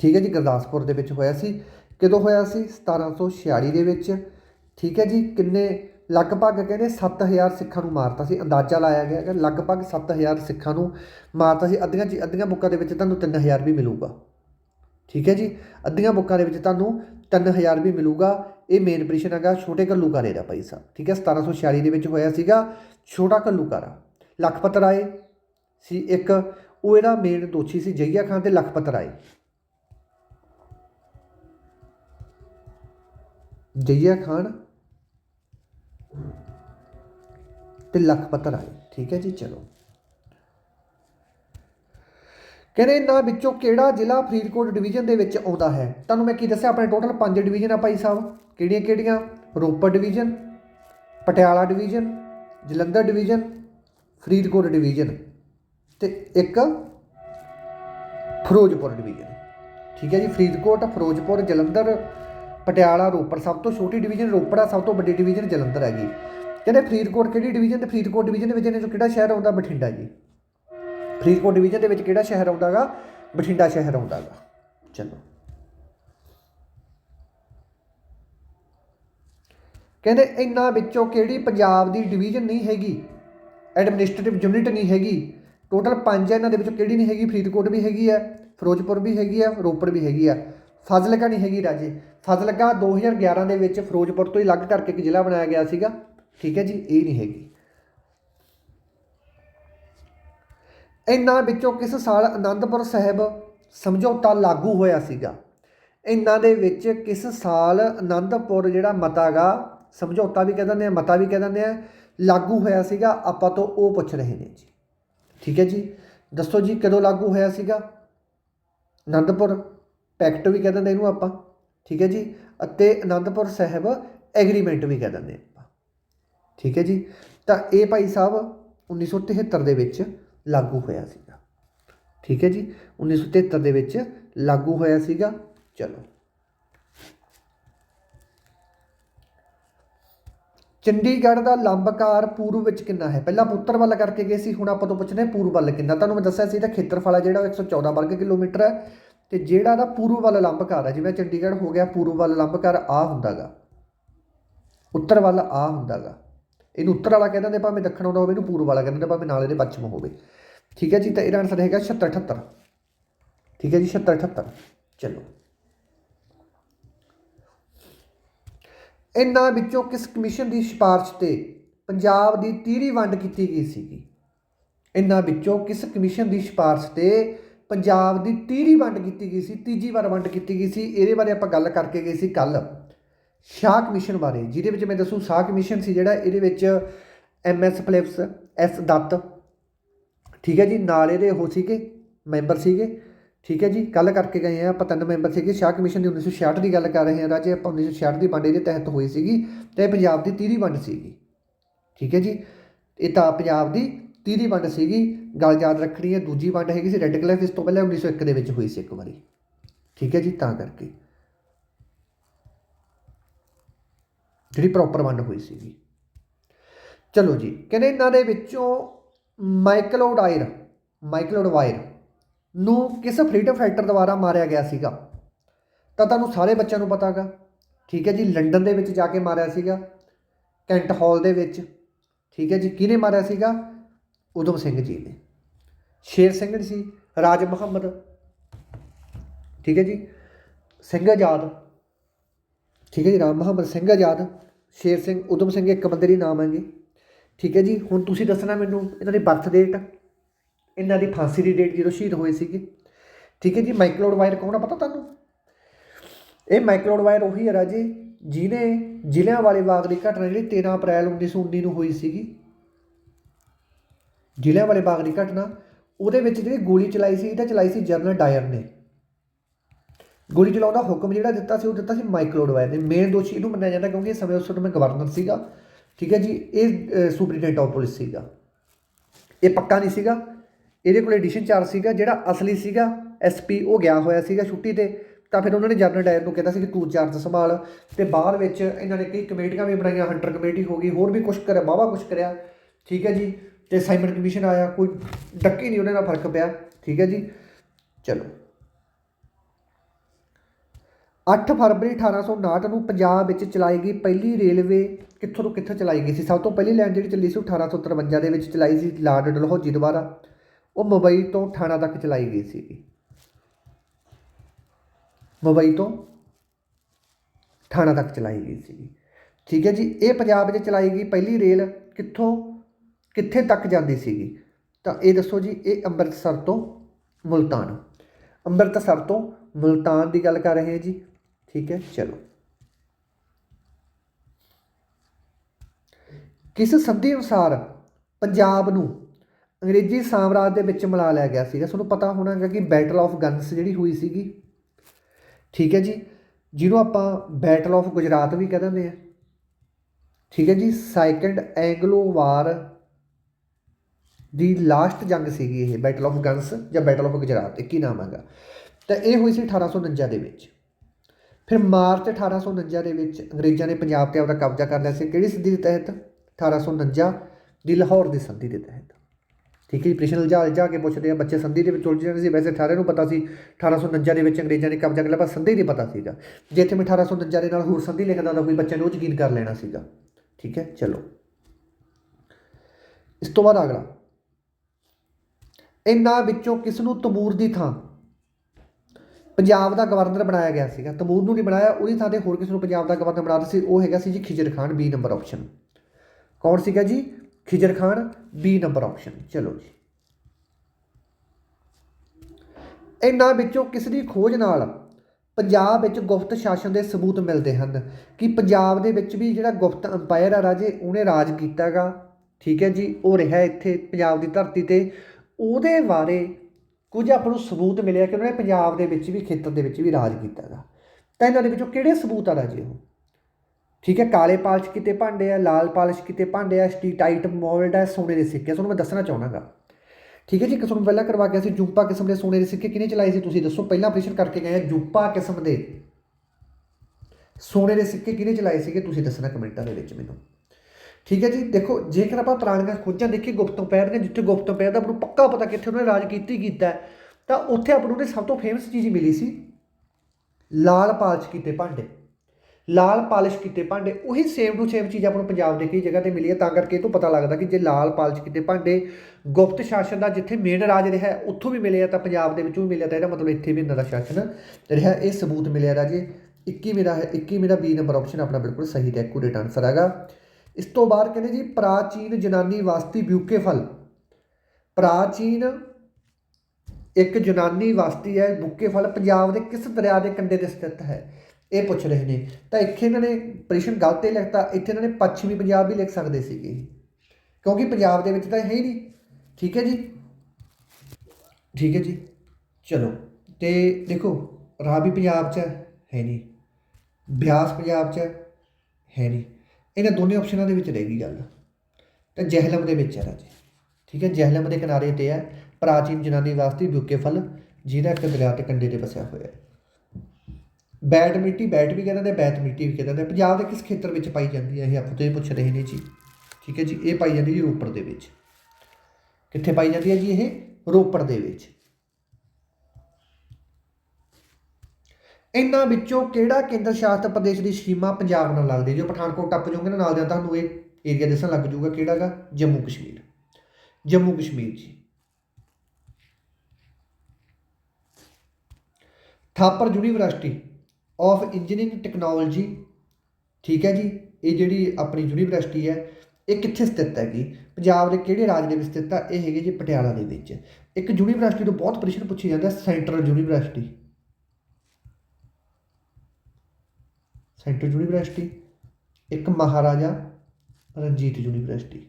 ਠੀਕ ਹੈ ਜੀ, ਗੁਰਦਾਸਪੁਰ ਦੇ ਵਿੱਚ ਹੋਇਆ ਸੀ। ਕਦੋਂ ਹੋਇਆ ਸੀ? 1746 ਦੇ ਵਿੱਚ। ਠੀਕ ਹੈ ਜੀ, ਕਿੰਨੇ, ਲਗਭਗ ਕਹਿੰਦੇ 7000 ਸਿੱਖਾਂ ਨੂੰ ਮਾਰਤਾ ਸੀ। ਅੰਦਾਜ਼ਾ ਲਾਇਆ ਗਿਆ ਕਿ ਲਗਭਗ 7000 ਸਿੱਖਾਂ ਨੂੰ ਮਾਰਤਾ ਸੀ। ਅੱਧੀਆਂ ਜੀ, ਅੱਧੀਆਂ ਬੁੱਕਾਂ ਦੇ ਵਿੱਚ ਤੁਹਾਨੂੰ 3000 ਵੀ ਮਿਲੂਗਾ। ਠੀਕ ਹੈ ਜੀ, ਅੱਧੀਆਂ ਬੁੱਕਾਂ ਦੇ ਵਿੱਚ ਤੁਹਾਨੂੰ 3000 ਵੀ ਮਿਲੂਗਾ। ਇਹ ਮੇਨ ਪ੍ਰੀਸ਼ਨ ਹੈਗਾ ਛੋਟੇ ਘੱਲੂਕਾਰੇ ਦਾ ਭਾਈ ਸਾਹਿਬ, ਠੀਕ ਹੈ 1746 ਦੇ ਵਿੱਚ ਹੋਇਆ ਸੀਗਾ ਛੋਟਾ ਘੱਲੂਕਾਰਾ ਲਖਪਤ ਰਾਏ ਸੀ ਇੱਕ, ਉਹ ਇਹਦਾ ਮੇਨ ਦੋਸ਼ੀ ਸੀ ਜਈਆ ਖਾਨ ਤੇ ਲਖਪਤ ਰਾਏ ਜਈਆ ਖਾਨ ਤੇ ਲਖਪਤ ਰਾਏ ਠੀਕ ਹੈ ਜੀ, ਚਲੋ। ਕਹਿੰਦੇ ਇਹਨਾਂ ਵਿੱਚੋਂ ਕਿਹੜਾ ਜ਼ਿਲ੍ਹਾ ਫਰੀਦਕੋਟ ਡਿਵੀਜ਼ਨ ਦੇ ਵਿੱਚ ਆਉਂਦਾ ਹੈ? ਤੁਹਾਨੂੰ ਮੈਂ ਕੀ ਦੱਸਿਆ, ਆਪਣੇ ਟੋਟਲ ਪੰਜ ਡਿਵੀਜ਼ਨ ਆ ਭਾਈ ਸਾਹਿਬ। ਕਿਹੜੀਆਂ ਕਿਹੜੀਆਂ? Ropar division Patiala division Jalandhar division Faridkot division ਤੇ ਇੱਕ ਫਿਰੋਜ਼ਪੁਰ ਡਿਵੀਜ਼ਨ ਠੀਕ ਹੈ ਜੀ, ਫਰੀਦਕੋਟ, ਫਿਰੋਜ਼ਪੁਰ, ਜਲੰਧਰ, ਪਟਿਆਲਾ, ਰੋਪੜ ਸਭ ਤੋਂ ਛੋਟੀ ਡਿਵੀਜ਼ਨ ਰੋਪੜ ਆ, ਸਭ ਤੋਂ ਵੱਡੀ ਡਿਵੀਜ਼ਨ ਜਲੰਧਰ ਹੈਗੀ। ਕਹਿੰਦੇ ਫਰੀਦਕੋਟ ਕਿਹੜੀ ਡਿਵੀਜ਼ਨ ਤੇ? ਫਰੀਦਕੋਟ ਡਿਵੀਜ਼ਨ ਦੇ ਵਿੱਚ ਇਹਨਾਂ ਚੋਂ ਕਿਹੜਾ ਸ਼ਹਿਰ ਆਉਂਦਾ? ਬਠਿੰਡਾ ਜੀ। ਫਰੀਦਕੋਟ ਡਿਵੀਜ਼ਨ ਦੇ ਵਿੱਚ ਕਿਹੜਾ ਸ਼ਹਿਰ ਆਉਂਦਾਗਾ? ਬਠਿੰਡਾ ਸ਼ਹਿਰ ਆਉਂਦਾਗਾ। ਚਲੋ। ਕਹਿੰਦੇ ਇਹਨਾਂ ਵਿੱਚੋਂ ਕਿਹੜੀ ਪੰਜਾਬ ਦੀ ਡਿਵੀਜ਼ਨ ਨਹੀਂ ਹੈਗੀ ਐਡਮਿਨਿਸਟ੍ਰੇਟਿਵ ਯੂਨਿਟ ਨਹੀਂ ਹੈਗੀ ਟੋਟਲ ਪੰਜ ਹੈ ਇਹਨਾਂ ਦੇ ਵਿੱਚੋਂ ਕਿਹੜੀ ਨਹੀਂ ਹੈਗੀ? ਫਰੀਦਕੋਟ ਵੀ ਹੈਗੀ ਹੈ ਫਿਰੋਜ਼ਪੁਰ ਵੀ ਹੈਗੀ ਹੈ ਰੋਪੜ ਵੀ ਹੈਗੀ ਹੈ ਫਾਜ਼ਿਲਕਾ ਨਹੀਂ ਹੈਗੀ ਰਾਜੇ। ਫਾਜ਼ਿਲਕਾ 2011 ਦੇ ਵਿੱਚ ਫਿਰੋਜ਼ਪੁਰ ਤੋਂ ਹੀ ਅਲੱਗ ਕਰਕੇ ਇੱਕ ਜ਼ਿਲ੍ਹਾ ਬਣਾਇਆ ਗਿਆ ਸੀਗਾ। ਠੀਕ ਹੈ ਜੀ, ਇਹ ਨਹੀਂ ਹੈਗੀ। ਇਹਨਾਂ ਵਿੱਚੋਂ ਕਿਸ ਸਾਲ ਆਨੰਦਪੁਰ ਸਾਹਿਬ ਸਮਝੌਤਾ ਲਾਗੂ ਹੋਇਆ ਸੀਗਾ? ਇਹਨਾਂ ਦੇ ਵਿੱਚ ਕਿਸ ਸਾਲ ਆਨੰਦਪੁਰ ਜਿਹੜਾ ਮਤਾਗਾ ਸਮਝੌਤਾ ਵੀ ਕਹਿ ਦਿੰਦੇ ਆ, ਮਤਾ ਵੀ ਕਹਿ ਦਿੰਦੇ ਆ, ਲਾਗੂ ਹੋਇਆ ਸੀਗਾ, ਆਪਾਂ ਤੋਂ ਉਹ ਪੁੱਛ ਰਹੇ ਨੇ ਜੀ। ਠੀਕ ਹੈ ਜੀ? ਦੱਸੋ ਜੀ, ਕਦੋਂ ਲਾਗੂ ਹੋਇਆ ਸੀਗਾ? ਅਨੰਦਪੁਰ, ਪੈਕਟ ਵੀ ਕਹਿ ਦਿੰਦੇ ਇਹਨੂੰ ਆਪਾਂ। ਠੀਕ ਹੈ ਜੀ? ਅਤੇ ਅਨੰਦਪੁਰ ਸਾਹਿਬ ਐਗਰੀਮੈਂਟ ਵੀ ਕਹਿ ਦਿੰਦੇ ਆਪਾਂ। ਠੀਕ ਹੈ ਜੀ? ਤਾਂ ਇਹ ਭਾਈ ਸਾਹਿਬ 1973 ਦੇ ਵਿੱਚ ਲਾਗੂ ਹੋਇਆ ਸੀਗਾ। ਠੀਕ ਹੈ ਜੀ? 1973 ਦੇ ਵਿੱਚ ਲਾਗੂ ਹੋਇਆ ਸੀਗਾ। ਚਲੋ। ਚੰਡੀਗੜ੍ਹ ਦਾ ਲੰਬਕਾਰ ਪੂਰਬ ਵਿੱਚ ਕਿੰਨਾ ਹੈ? ਪਹਿਲਾਂ ਉੱਤਰ ਵੱਲ ਕਰਕੇ ਗਏ ਸੀ, ਹੁਣ ਆਪਾਂ ਤੋਂ ਪੁੱਛਦੇ ਹਾਂ ਪੂਰਬ ਵੱਲ ਕਿੰਨਾ। ਤੁਹਾਨੂੰ ਮੈਂ ਦੱਸਿਆ ਸੀ ਇਹਦਾ ਖੇਤਰਫਲ ਹੈ ਜਿਹੜਾ, ਉਹ 114 ਵਰਗ ਕਿਲੋਮੀਟਰ ਹੈ ਤੇ ਜਿਹੜਾ ਦਾ ਪੂਰਬ ਵੱਲ ਲੰਬਕਾਰ ਹੈ, ਜਿਵੇਂ ਚੰਡੀਗੜ੍ਹ ਹੋ ਗਿਆ ਪੂਰਬ ਵੱਲ ਲੰਬਕਾਰ ਆ ਹੁੰਦਾਗਾ। ਉੱਤਰ ਵੱਲ ਆ ਹੁੰਦਾਗਾ। ਇਹਨੂੰ ਉੱਤਰ ਵਾਲਾ ਕਹਿੰਦੇ ਨੇ ਭਾਵੇਂ ਦੱਖਣ ਆਉਂਦਾ ਹੋਵੇ, ਇਹਨੂੰ ਪੂਰਬ ਵਾਲਾ ਕਹਿੰਦੇ ਨੇ, ਭਾਵੇਂ ਨਾਲ ਇਹਦੇ ਪੱਛਮ ਹੋਵੇ। ਠੀਕ ਹੈ ਜੀ, ਤਾਂ ਇਹਦਾ ਆਨਸਰ ਹੈਗਾ 76 78 ਠੀਕ ਹੈ ਜੀ 76 78 ਚਲੋ। ਇਹਨਾਂ ਵਿੱਚੋਂ ਕਿਸ ਕਮਿਸ਼ਨ ਦੀ ਸਿਫਾਰਿਸ਼ ਤੇ ਪੰਜਾਬ ਦੀ 30 ਵੰਡ ਕੀਤੀ ਗਈ ਸੀਗੀ? ਇਹਨਾਂ ਵਿੱਚੋਂ ਕਿਸ ਕਮਿਸ਼ਨ ਦੀ ਸਿਫਾਰਿਸ਼ ਤੇ ਪੰਜਾਬ ਦੀ 30 ਵੰਡ ਕੀਤੀ ਗਈ ਸੀ, ਤੀਜੀ ਵਾਰ ਵੰਡ ਕੀਤੀ ਗਈ ਸੀ? ਇਹਦੇ ਬਾਰੇ ਆਪਾਂ ਗੱਲ ਕਰਕੇ ਗਏ ਸੀ ਕੱਲ ਸ਼ਾਹ ਕਮਿਸ਼ਨ ਬਾਰੇ, ਜਿਹਦੇ ਵਿੱਚ ਮੈਂ ਦੱਸੂ, ਸ਼ਾਹ ਕਮਿਸ਼ਨ ਸੀ ਜਿਹੜਾ ਇਹਦੇ ਵਿੱਚ M S Phillips S Dutt, ਠੀਕ ਹੈ ਜੀ? ਨਾਲ ਇਹਦੇ ਉਹ ਸੀਗੇ, ਮੈਂਬਰ ਸੀਗੇ। ਠੀਕ ਹੈ ਜੀ ਕੱਲ ਕਰਕੇ ਗਏ ਆ ਆਪਾਂ ਤਿੰਨ ਮੈਂਬਰ ਸੀਗੇ, ਸ਼ਾਹ ਕਮਿਸ਼ਨ ਦੀ 1966 ਦੀ ਗੱਲ ਕਰ ਰਹੇ ਹਾਂ ਰਾਜੇ, ਆਪਾਂ 1966 ਦੀ ਵੰਡ ਇਹਦੇ ਤਹਿਤ ਹੋਈ ਸੀਗੀ ਤੇ ਪੰਜਾਬ ਦੀ 30 ਵੰਡ ਸੀਗੀ। ਠੀਕ ਹੈ ਜੀ, ਇਹ ਤਾਂ ਪੰਜਾਬ ਦੀ 30 ਵੰਡ ਸੀਗੀ, ਗੱਲ ਯਾਦ ਰੱਖਣੀ ਹੈ, ਦੂਜੀ ਵੰਡ ਹੈਗੀ ਸੀ ਰੈੱਡ ਕਲੈਫ ਇਸ ਤੋਂ ਪਹਿਲਾਂ 1901 ਦੇ ਵਿੱਚ ਹੋਈ ਸੀ ਇੱਕ ਵਾਰੀ। ਠੀਕ ਹੈ ਜੀ, ਤਾਂ ਕਰਕੇ। ਜਿਹੜੀ ਪ੍ਰੋਪਰ ਵੰਡ ਹੋਈ ਸੀਗੀ। ਚਲੋ ਜੀ, ਕਹਿੰਦੇ ਇਹਨਾਂ ਦੇ ਵਿੱਚੋਂ ਮਾਈਕਲੋਡ ਆਇਰ ਮਾਈਕਲੋਡ ਵਾਇਰ ਨੂੰ ਕਿਸ ਫਰੀਡਮ ਫਾਈਟਰ ਦੁਆਰਾ ਮਾਰਿਆ ਗਿਆ ਸੀਗਾ। ਤਾਂ ਤੁਹਾਨੂੰ ਸਾਰੇ ਬੱਚਿਆਂ ਨੂੰ ਪਤਾਗਾ ਠੀਕ ਹੈ ਜੀ, ਲੰਡਨ ਦੇ ਵਿੱਚ ਜਾ ਕੇ ਮਾਰਿਆ ਸੀਗਾ। ਕੈਂਟ ਹਾਲ ਦੇ ਵਿੱਚ। ਠੀਕ ਹੈ ਜੀ, ਕਿਹਨੇ ਮਾਰਿਆ ਸੀਗਾ? ਉਦਮ ਸਿੰਘ ਜੀ ਨੇ। ਸ਼ੇਰ ਸਿੰਘ ਸੀ, ਰਾਜ ਮੁਹੰਮਦ। ਠੀਕ ਹੈ ਜੀ, ਸਿੰਘ ਆਜ਼ਾਦ। ਠੀਕ ਹੈ ਜੀ, ਰਾਮ ਮੁਹੰਮਦ, ਸਿੰਘ ਆਜ਼ਾਦ, ਸ਼ੇਰ ਸਿੰਘ, ਉਦਮ ਸਿੰਘ ਇੱਕ ਬੰਦੇ ਦੀ ਨਾਮ ਹੈਗੇ। ਠੀਕ ਹੈ ਜੀ, ਹੁਣ ਤੁਸੀਂ ਦੱਸਣਾ ਮੈਨੂੰ ਇਹਨਾਂ ਦੀ ਬਰਥ ਡੇਟ ਇਹਨਾਂ ਦੀ ਫਾਂਸੀ ਦੀ ਡੇਟ ਜਦੋਂ ਸ਼ਹੀਦ ਹੋਏ ਸੀਗੇ। ਠੀਕ ਹੈ ਜੀ ਮਾਈਕਲੋਡ ਵਾਇਰ ਕੌਣ ਆ ਪਤਾ ਤੁਹਾਨੂੰ? ਇਹ ਮਾਈਕਲੋਡ ਵਾਇਰ ਉਹੀ ਹੈ ਰਾਜੇ, ਜਿਹਨੇ ਜ਼ਿਲ੍ਹਿਆਂ ਵਾਲੇ ਬਾਗ ਦੀ ਘਟਨਾ ਜਿਹੜੀ 13 ਅਪ੍ਰੈਲ 1919 ਨੂੰ ਹੋਈ ਸੀਗੀ। ਜ਼ਿਲ੍ਹਿਆਂ ਵਾਲੇ ਬਾਗ ਦੀ ਘਟਨਾ, ਉਹਦੇ ਵਿੱਚ ਜਿਹੜੀ ਗੋਲੀ ਚਲਾਈ ਸੀ ਇਹ ਤਾਂ ਚਲਾਈ ਸੀ ਜਨਰਲ ਡਾਇਰ ਨੇ। ਗੋਲੀ ਚਲਾਉਣ ਦਾ ਹੁਕਮ ਜਿਹੜਾ ਦਿੱਤਾ ਸੀ, ਉਹ ਦਿੱਤਾ ਸੀ ਮਾਈਕਲੋਡ ਵਾਇਰ ਨੇ। ਮੇਨ ਦੋਸ਼ੀ ਇਹਨੂੰ ਮੰਨਿਆ ਜਾਂਦਾ ਕਿਉਂਕਿ ਇਸ ਸਮੇਂ ਉਸ ਸਮੇਂ ਗਵਰਨਰ ਸੀਗਾ। ਠੀਕ ਹੈ ਜੀ, ਇਹ ਸੁਪਰੀਡੈਂਟ ਆਫ ਪੁਲਿਸ ਸੀਗਾ। ਇਹ ਪੱਕਾ ਨਹੀਂ ਸੀਗਾ। ਇਹਦੇ ਕੋਲ ਐਡੀਸ਼ਨ ਚਾਰਜ ਸੀਗਾ, ਜਿਹੜਾ ਅਸਲੀ ਸੀਗਾ ਐਸਪੀ ਉਹ ਗਿਆ ਹੋਇਆ ਸੀਗਾ ਛੁੱਟੀ ਤੇ। ਤਾਂ ਫਿਰ ਉਹਨਾਂ ਨੇ ਜਨਰਲ ਡਾਇਰ ਨੂੰ ਕਹਿੰਦਾ ਸੀ ਕਿ ਤੂੰ ਚਾਰਜ ਸੰਭਾਲ। ਤੇ ਬਾਅਦ ਵਿੱਚ ਇਹਨਾਂ ਨੇ ਕਈ ਕਮੇਟੀਆਂ ਵੀ ਬਣਾਈਆਂ ਹੰਟਰ ਕਮੇਟੀ ਹੋ ਗਈ, ਹੋਰ ਵੀ ਕੁਝ ਕਰਿਆ ਬਾਵਾ ਕੁਝ ਕਰਿਆ। ਠੀਕ ਹੈ ਜੀ, ਤੇ ਸਾਈਮਨ ਕਮਿਸ਼ਨ ਆਇਆ, ਕੋਈ ਡੱਕੀ ਨਹੀਂ ਉਹਨਾਂ ਨਾਲ ਫ਼ਰਕ ਪਿਆ। ਠੀਕ ਹੈ ਜੀ, ਚਲੋ। 8 ਫਰਵਰੀ 1859 ਨੂੰ ਪੰਜਾਬ ਵਿੱਚ ਚਲਾਈ ਗਈ ਪਹਿਲੀ ਰੇਲਵੇ ਕਿੱਥੋਂ ਤੋਂ ਕਿੱਥੇ ਚਲਾਈ ਗਈ ਸੀ? ਸਭ ਤੋਂ ਪਹਿਲੀ ਲਾਈਨ ਜਿਹੜੀ ਚੱਲੀ ਸੀ 1853 ਦੇ ਵਿੱਚ ਚਲਾਈ ਸੀ, ਲਾਰਡ ਡਲਹੌਜੀ ਦੁਆਰਾ। ਉਹ ਮੁੰਬਈ ਤੋਂ ਠਾਣਾ ਤੱਕ ਚਲਾਈ ਗਈ ਸੀਗੀ। ਮੁੰਬਈ ਤੋਂ ਠਾਣਾ ਤੱਕ ਚਲਾਈ ਗਈ ਸੀਗੀ। ਠੀਕ ਹੈ ਜੀ, ਇਹ ਪੰਜਾਬ 'ਚ ਚਲਾਈ ਗਈ ਪਹਿਲੀ ਰੇਲ ਕਿੱਥੋਂ, ਕਿੱਥੇ ਤੱਕ ਜਾਂਦੀ ਸੀਗੀ? ਤਾਂ ਇਹ ਦੱਸੋ ਜੀ, ਇਹ ਅੰਮ੍ਰਿਤਸਰ ਤੋਂ ਮੁਲਤਾਨ। ਅੰਮ੍ਰਿਤਸਰ ਤੋਂ ਮੁਲਤਾਨ ਦੀ ਗੱਲ ਕਰ ਰਹੇ ਹਾਂ ਜੀ। ਠੀਕ ਹੈ, ਚਲੋ। ਕਿਸ ਸੰਧੀ ਅਨੁਸਾਰ ਪੰਜਾਬ ਨੂੰ ਅੰਗਰੇਜ਼ੀ ਸਾਮਰਾਜ ਦੇ ਵਿੱਚ ਮਿਲਾ ਲਿਆ ਗਿਆ ਸੀਗਾ। ਤੁਹਾਨੂੰ ਪਤਾ ਹੋਣਾ ਹੈਗਾ ਕਿ ਬੈਟਲ ਆਫ ਗਨਸ ਜਿਹੜੀ ਹੋਈ ਸੀਗੀ। ਠੀਕ ਹੈ ਜੀ? ਜਿਹਨੂੰ ਆਪਾਂ ਬੈਟਲ ਆਫ ਗੁਜਰਾਤ ਵੀ ਕਹਿ ਦਿੰਦੇ ਆ ਠੀਕ ਹੈ ਜੀ? ਸੈਕੰਡ ਐਂਗਲੋ ਵਾਰ ਦੀ ਲਾਸਟ ਜੰਗ ਸੀਗੀ ਇਹ ਬੈਟਲ ਆਫ ਗਨਸ ਜਾਂ ਬੈਟਲ ਆਫ ਗੁਜਰਾਤ ਇੱਕ ਕੀ ਨਾਮ ਹੈਗਾ। ਤਾਂ ਇਹ ਹੋਈ ਸੀ 1849 ਦੇ ਵਿੱਚ। ਫਿਰ ਮਾਰਚ 1849 ਦੇ ਵਿੱਚ ਅੰਗਰੇਜ਼ਾਂ ਨੇ ਪੰਜਾਬ ਤੇ ਆਪਦਾ ਕਬਜ਼ਾ ਕਰ ਲਿਆ ਸੀ। ਕਿਹੜੀ ਸੰਧੀ ਦੇ ਤਹਿਤ? 1849 ਦੀ ਲਾਹੌਰ ਦੀ ਸੰਧੀ ਦੇ ਤਹਿਤ। ਠੀਕ ਹੈ ਜੀ, ਪ੍ਰਸ਼ਨ ਉਲਝਾ ਉਲਝਾ ਕੇ ਪੁੱਛਦੇ ਆ, ਬੱਚੇ ਸੰਧੀ ਦੇ ਵਿੱਚ ਉਲਝ ਜਾਂਦੇ ਸੀ, ਵੈਸੇ ਸਾਰਿਆਂ ਨੂੰ ਪਤਾ ਸੀ 1849 ਦੇ ਵਿੱਚ ਅੰਗਰੇਜ਼ਾਂ ਨੇ ਕਬਜ਼ਾ ਕਰ ਲਿਆ ਪਰ ਸੰਧੀ ਨਹੀਂ ਪਤਾ ਸੀਗਾ। ਜੇ ਇੱਥੇ ਮੈਂ 1849 ਦੇ ਨਾਲ ਹੋਰ ਸੰਧੀ ਲਿਖਦਾ ਤਾਂ ਕੋਈ ਬੱਚੇ ਨੂੰ ਯਕੀਨ ਕਰ ਲੈਣਾ ਸੀਗਾ। ਠੀਕ ਹੈ, ਚਲੋ। ਇਸ ਤੋਂ ਬਾਅਦ ਅਗਲਾ। ਇਹਨਾਂ ਵਿੱਚੋਂ ਕਿਸ ਨੂੰ ਤਮੂਰ ਦੀ ਥਾਂ? ਪੰਜਾਬ ਦਾ ਗਵਰਨਰ ਬਣਾਇਆ ਗਿਆ ਸੀਗਾ। ਤਮੂਰ ਨੂੰ ਨਹੀਂ ਬਣਾਇਆ, ਉਹਦੀ ਥਾਂ ਤੇ ਹੋਰ ਕਿਸ ਨੂੰ ਪੰਜਾਬ ਦਾ ਗਵਰਨਰ ਬਣਾ ਦਿੱਤਾ ਸੀ? ਉਹ ਹੈਗਾ ਸੀ ਜੀ Khizar Khan B number option. ਕੌਣ ਸੀਗਾ ਜੀ? Khizar Khan B number option ਚਲੋ ਜੀ। ਇਹਨਾਂ ਵਿੱਚੋਂ ਕਿਸ ਦੀ ਖੋਜ ਨਾਲ ਪੰਜਾਬ ਵਿੱਚ ਗੁਪਤ ਸ਼ਾਸਨ ਦੇ ਸਬੂਤ ਮਿਲਦੇ ਹਨ ਕਿ ਪੰਜਾਬ ਦੇ ਵਿੱਚ ਵੀ ਜਿਹੜਾ ਗੁਪਤ ਅੰਪਾਇਰ ਆ ਰਾਜੇ, ਉਹਨੇ ਰਾਜ ਕੀਤਾਗਾ। ਠੀਕ ਹੈ ਜੀ, ਉਹ ਰਿਹਾ ਇੱਥੇ ਪੰਜਾਬ ਦੀ ਧਰਤੀ ਤੇ। ਉਹਦੇ ਬਾਰੇ ਕੁਝ ਆਪਾਂ ਨੂੰ ਸਬੂਤ ਮਿਲਿਆ ਕਿ ਉਹਨੇ ਪੰਜਾਬ ਦੇ ਵਿੱਚ ਵੀ, ਖੇਤਰ ਦੇ ਵਿੱਚ ਵੀ ਰਾਜ ਕੀਤਾਗਾ। ਤਾਂ ਇਹਨਾਂ ਦੇ ਵਿੱਚੋਂ ਕਿਹੜੇ ਸਬੂਤ ਆ ਰਾਜੇ ਉਹ? ਠੀਕ ਹੈ, ਕਾਲੇ ਪਾਲਿਸ਼ ਕੀਤੇ ਭਾਂਡੇ ਆ, ਲਾਲ ਪਾਲਿਸ਼ ਕੀਤੇ ਭਾਂਡੇ ਆ ਸਟੀਟਾਈਟ ਮੋਲਡ ਹੈ ਸੋਨੇ ਦੇ ਸਿੱਕੇ। ਤੁਹਾਨੂੰ ਮੈਂ ਦੱਸਣਾ ਚਾਹਣਾਗਾ ਠੀਕ ਹੈ ਜੀ ਕਿਸਮ ਪਹਿਲਾਂ ਕਰਵਾ ਕੇ ਅਸੀਂ ਜੁੰਪਾ ਕਿਸਮ ਦੇ ਸੋਨੇ ਦੇ ਸਿੱਕੇ ਕਿਹਨੇ ਚਲਾਏ ਸੀ ਤੁਸੀਂ ਦੱਸੋ। ਪਹਿਲਾਂ ਆਪਰੇਸ਼ਨ ਕਰਕੇ ਗਏ ਆ ਜੁੰਪਾ ਕਿਸਮ ਦੇ ਸੋਨੇ ਦੇ ਸਿੱਕੇ ਕਿਹਨੇ ਚਲਾਏ ਸੀਗੇ, ਤੁਸੀਂ ਦੱਸਣਾ ਕਮੈਂਟਾਂ ਦੇ ਵਿੱਚ ਮੈਨੂੰ। ਠੀਕ ਹੈ ਜੀ, ਦੇਖੋ, ਜੇਕਰ ਆਪਾਂ ਪੁਰਾਣੀਆਂ ਖੋਜਾਂ ਦੇਖੀ ਗੁਪਤ ਪੈਰ ਨੇ, ਜਿੱਥੇ ਗੁਪਤ ਪੈਰ ਦਾ ਆਪਾਂ ਨੂੰ ਪੱਕਾ ਪਤਾ ਕਿੱਥੇ ਉਹਨੇ ਰਾਜ ਕੀਤੀ, ਕੀਤਾ ਤਾਂ ਉੱਥੇ ਆਪਾਂ ਨੂੰ ਉਹਨੇ ਸਭ ਤੋਂ ਫੇਮਸ ਚੀਜ਼ ਮਿਲੀ ਸੀ, ਲਾਲ ਪਾਲਿਸ਼ ਕੀਤੇ ਭਾਂਡੇ। ਲਾਲ ਪਾਲਿਸ਼ ਕੀਤੇ ਭਾਂਡੇ, ਉਹੀ ਸੇਮ ਟੂ ਸੇਮ ਚੀਜ਼ ਆਪਾਂ ਨੂੰ ਪੰਜਾਬ ਦੇ ਕਈ ਜਗ੍ਹਾ ਤੇ ਮਿਲੀ ਹੈ ਤਾਂ ਕਰਕੇ ਇਹ ਤੋਂ ਪਤਾ ਲੱਗਦਾ ਕਿ ਜੇ ਲਾਲ ਪਾਲਿਸ਼ ਕੀਤੇ ਭਾਂਡੇ, ਗੁਪਤ ਸ਼ਾਸਨ ਦਾ ਜਿੱਥੇ ਮੇਨ ਰਾਜ ਰਿਹਾ, ਉੱਥੋਂ ਵੀ ਮਿਲੇ ਆ ਤਾਂ ਪੰਜਾਬ ਦੇ ਵਿੱਚੋਂ ਵੀ ਮਿਲਿਆ, ਤਾਂ ਇਹਦਾ ਮਤਲਬ ਇੱਥੇ ਵੀ ਇਹਨਾਂ ਦਾ ਸ਼ਾਸਨ ਰਿਹਾ, ਇਹ ਸਬੂਤ ਮਿਲਿਆ ਰਾਜੇ। 21 ਮੇਰਾ ਹੈ 21 ਮੇਰਾ ਬੀ ਨੰਬਰ ਆਪਸ਼ਨ ਆਪਣਾ ਬਿਲਕੁਲ ਸਹੀ ਤੇ ਐਕੂਰੇਟ ਆਨਸਰ ਹੈਗਾ। ਇਸ ਤੋਂ ਬਾਅਦ ਕਹਿੰਦੇ ਜੀ, ਪ੍ਰਾਚੀਨ ਜਨਾਨੀ ਵਾਸਤੀ ਬਿਊਕੇਫਲ ਪ੍ਰਾਚੀਨ ਇੱਕ ਜਨਾਨੀ ਵਾਸਤੀ ਹੈ ਬੁੱਕੇਫਲ ਪੰਜਾਬ ਦੇ ਕਿਸ ਦਰਿਆ ਦੇ ਕੰਢੇ ਤੇ ਸਥਿਤ ਹੈ? ਇਹ ਪੁੱਛ ਰਹੇ ਨੇ। ਤਾਂ ਇੱਥੇ ਇਹਨਾਂ ਨੇ ਪ੍ਰਸ਼ਨ ਗਲਤ ਹੀ ਲਿਖਤਾ, ਇੱਥੇ ਇਹਨਾਂ ਨੇ ਪੱਛਮੀ ਪੰਜਾਬ ਵੀ ਲਿਖ ਸਕਦੇ ਸੀਗੇ। ਕਿਉਂਕਿ ਪੰਜਾਬ ਦੇ ਵਿੱਚ ਤਾਂ ਹੈ ਹੀ ਨਹੀਂ। ਠੀਕ ਹੈ ਜੀ? ਠੀਕ ਹੈ ਜੀ। ਚਲੋ, ਤੇ ਦੇਖੋ ਰਾਵੀ ਪੰਜਾਬ 'ਚ ਹੈ ਨਹੀਂ। ਬਿਆਸ ਪੰਜਾਬ 'ਚ ਹੈ ਨਹੀਂ। ਇਹਨਾਂ ਦੋਨੇ ਆਪਸ਼ਨਾਂ ਦੇ ਵਿੱਚ ਰਹਿ ਗਈ ਗੱਲ। ਤਾਂ ਜਹਿਲਮ ਦੇ ਵਿੱਚ ਹੈ ਰਾਜੇ। ਠੀਕ ਹੈ, ਜਹਿਲਮ ਦੇ ਕਿਨਾਰੇ ਤੇ ਹੈ, ਪ੍ਰਾਚੀਨ ਜਨਾਨੀ ਵਾਸਤੇ ਬੁੱਕੇ ਫਲ, ਜਿਹਦਾ ਇੱਕ ਦਰਿਆ ਤੇ ਕੰਢੇ ਤੇ ਵਸਿਆ ਹੋਇਆ ਹੈ। ਬੈਟ ਮਿੱਟੀ, ਬੈਟ ਵੀ ਕਹਿੰਦੇ ਨੇ ਬੈਤ ਮਿੱਟੀ ਵੀ ਕਹਿੰਦੇ ਨੇ। ਪੰਜਾਬ ਦੇ ਕਿਸ ਖੇਤਰ ਵਿੱਚ ਪਾਈ ਜਾਂਦੀ ਹੈ? ਇਹ ਆਪਾਂ ਤੋਂ ਇਹ ਪੁੱਛ ਰਹੇ ਨੇ ਜੀ। ਠੀਕ ਹੈ ਜੀ, ਇਹ ਪਾਈ ਜਾਂਦੀ ਜੀ ਰੋਪੜ ਦੇ ਵਿੱਚ। ਕਿੱਥੇ ਪਾਈ ਜਾਂਦੀ ਹੈ ਜੀ ਇਹ? ਰੋਪੜ ਦੇ ਵਿੱਚ। ਇਹਨਾਂ ਵਿੱਚੋਂ ਕਿਹੜਾ ਕੇਂਦਰ ਸ਼ਾਸਿਤ ਪ੍ਰਦੇਸ਼ ਦੀ ਸੀਮਾ ਪੰਜਾਬ ਨਾਲ ਲੱਗਦੀ ਹੈ? ਜੋ ਪਠਾਨਕੋਟ ਟੱਪ ਜਾਓਗੇ ਨਾ, ਨਾਲ ਦੇ ਤੁਹਾਨੂੰ ਇਹ ਏਰੀਆ ਦੱਸਣ ਲੱਗ ਜਾਊਗਾ ਕਿਹੜਾਗਾ ਜੰਮੂ ਕਸ਼ਮੀਰ। ਜੰਮੂ ਕਸ਼ਮੀਰ ਜੀ। Thapar university. Of engineering technology ਠੀਕ ਹੈ ਜੀ, ਇਹ ਜਿਹੜੀ ਆਪਣੀ ਯੂਨੀਵਰਸਿਟੀ ਹੈ, ਇਹ ਕਿੱਥੇ ਸਥਿਤ ਹੈਗੀ? ਪੰਜਾਬ ਦੇ ਕਿਹੜੇ ਰਾਜ ਦੇ ਵਿੱਚ ਸਥਿਤ ਆ? ਇਹ ਹੈਗੇ ਜੀ ਪਟਿਆਲਾ ਦੇ ਵਿੱਚ। ਇੱਕ ਯੂਨੀਵਰਸਿਟੀ ਤੋਂ ਬਹੁਤ ਪ੍ਰਸ਼ਨ ਪੁੱਛਿਆ ਜਾਂਦਾ ਸੈਂਟਰਲ ਯੂਨੀਵਰਸਿਟੀ। ਸੈਂਟਰਲ ਯੂਨੀਵਰਸਿਟੀ, ਇੱਕ ਮਹਾਰਾਜਾ, ਰਣਜੀਤ ਯੂਨੀਵਰਸਿਟੀ।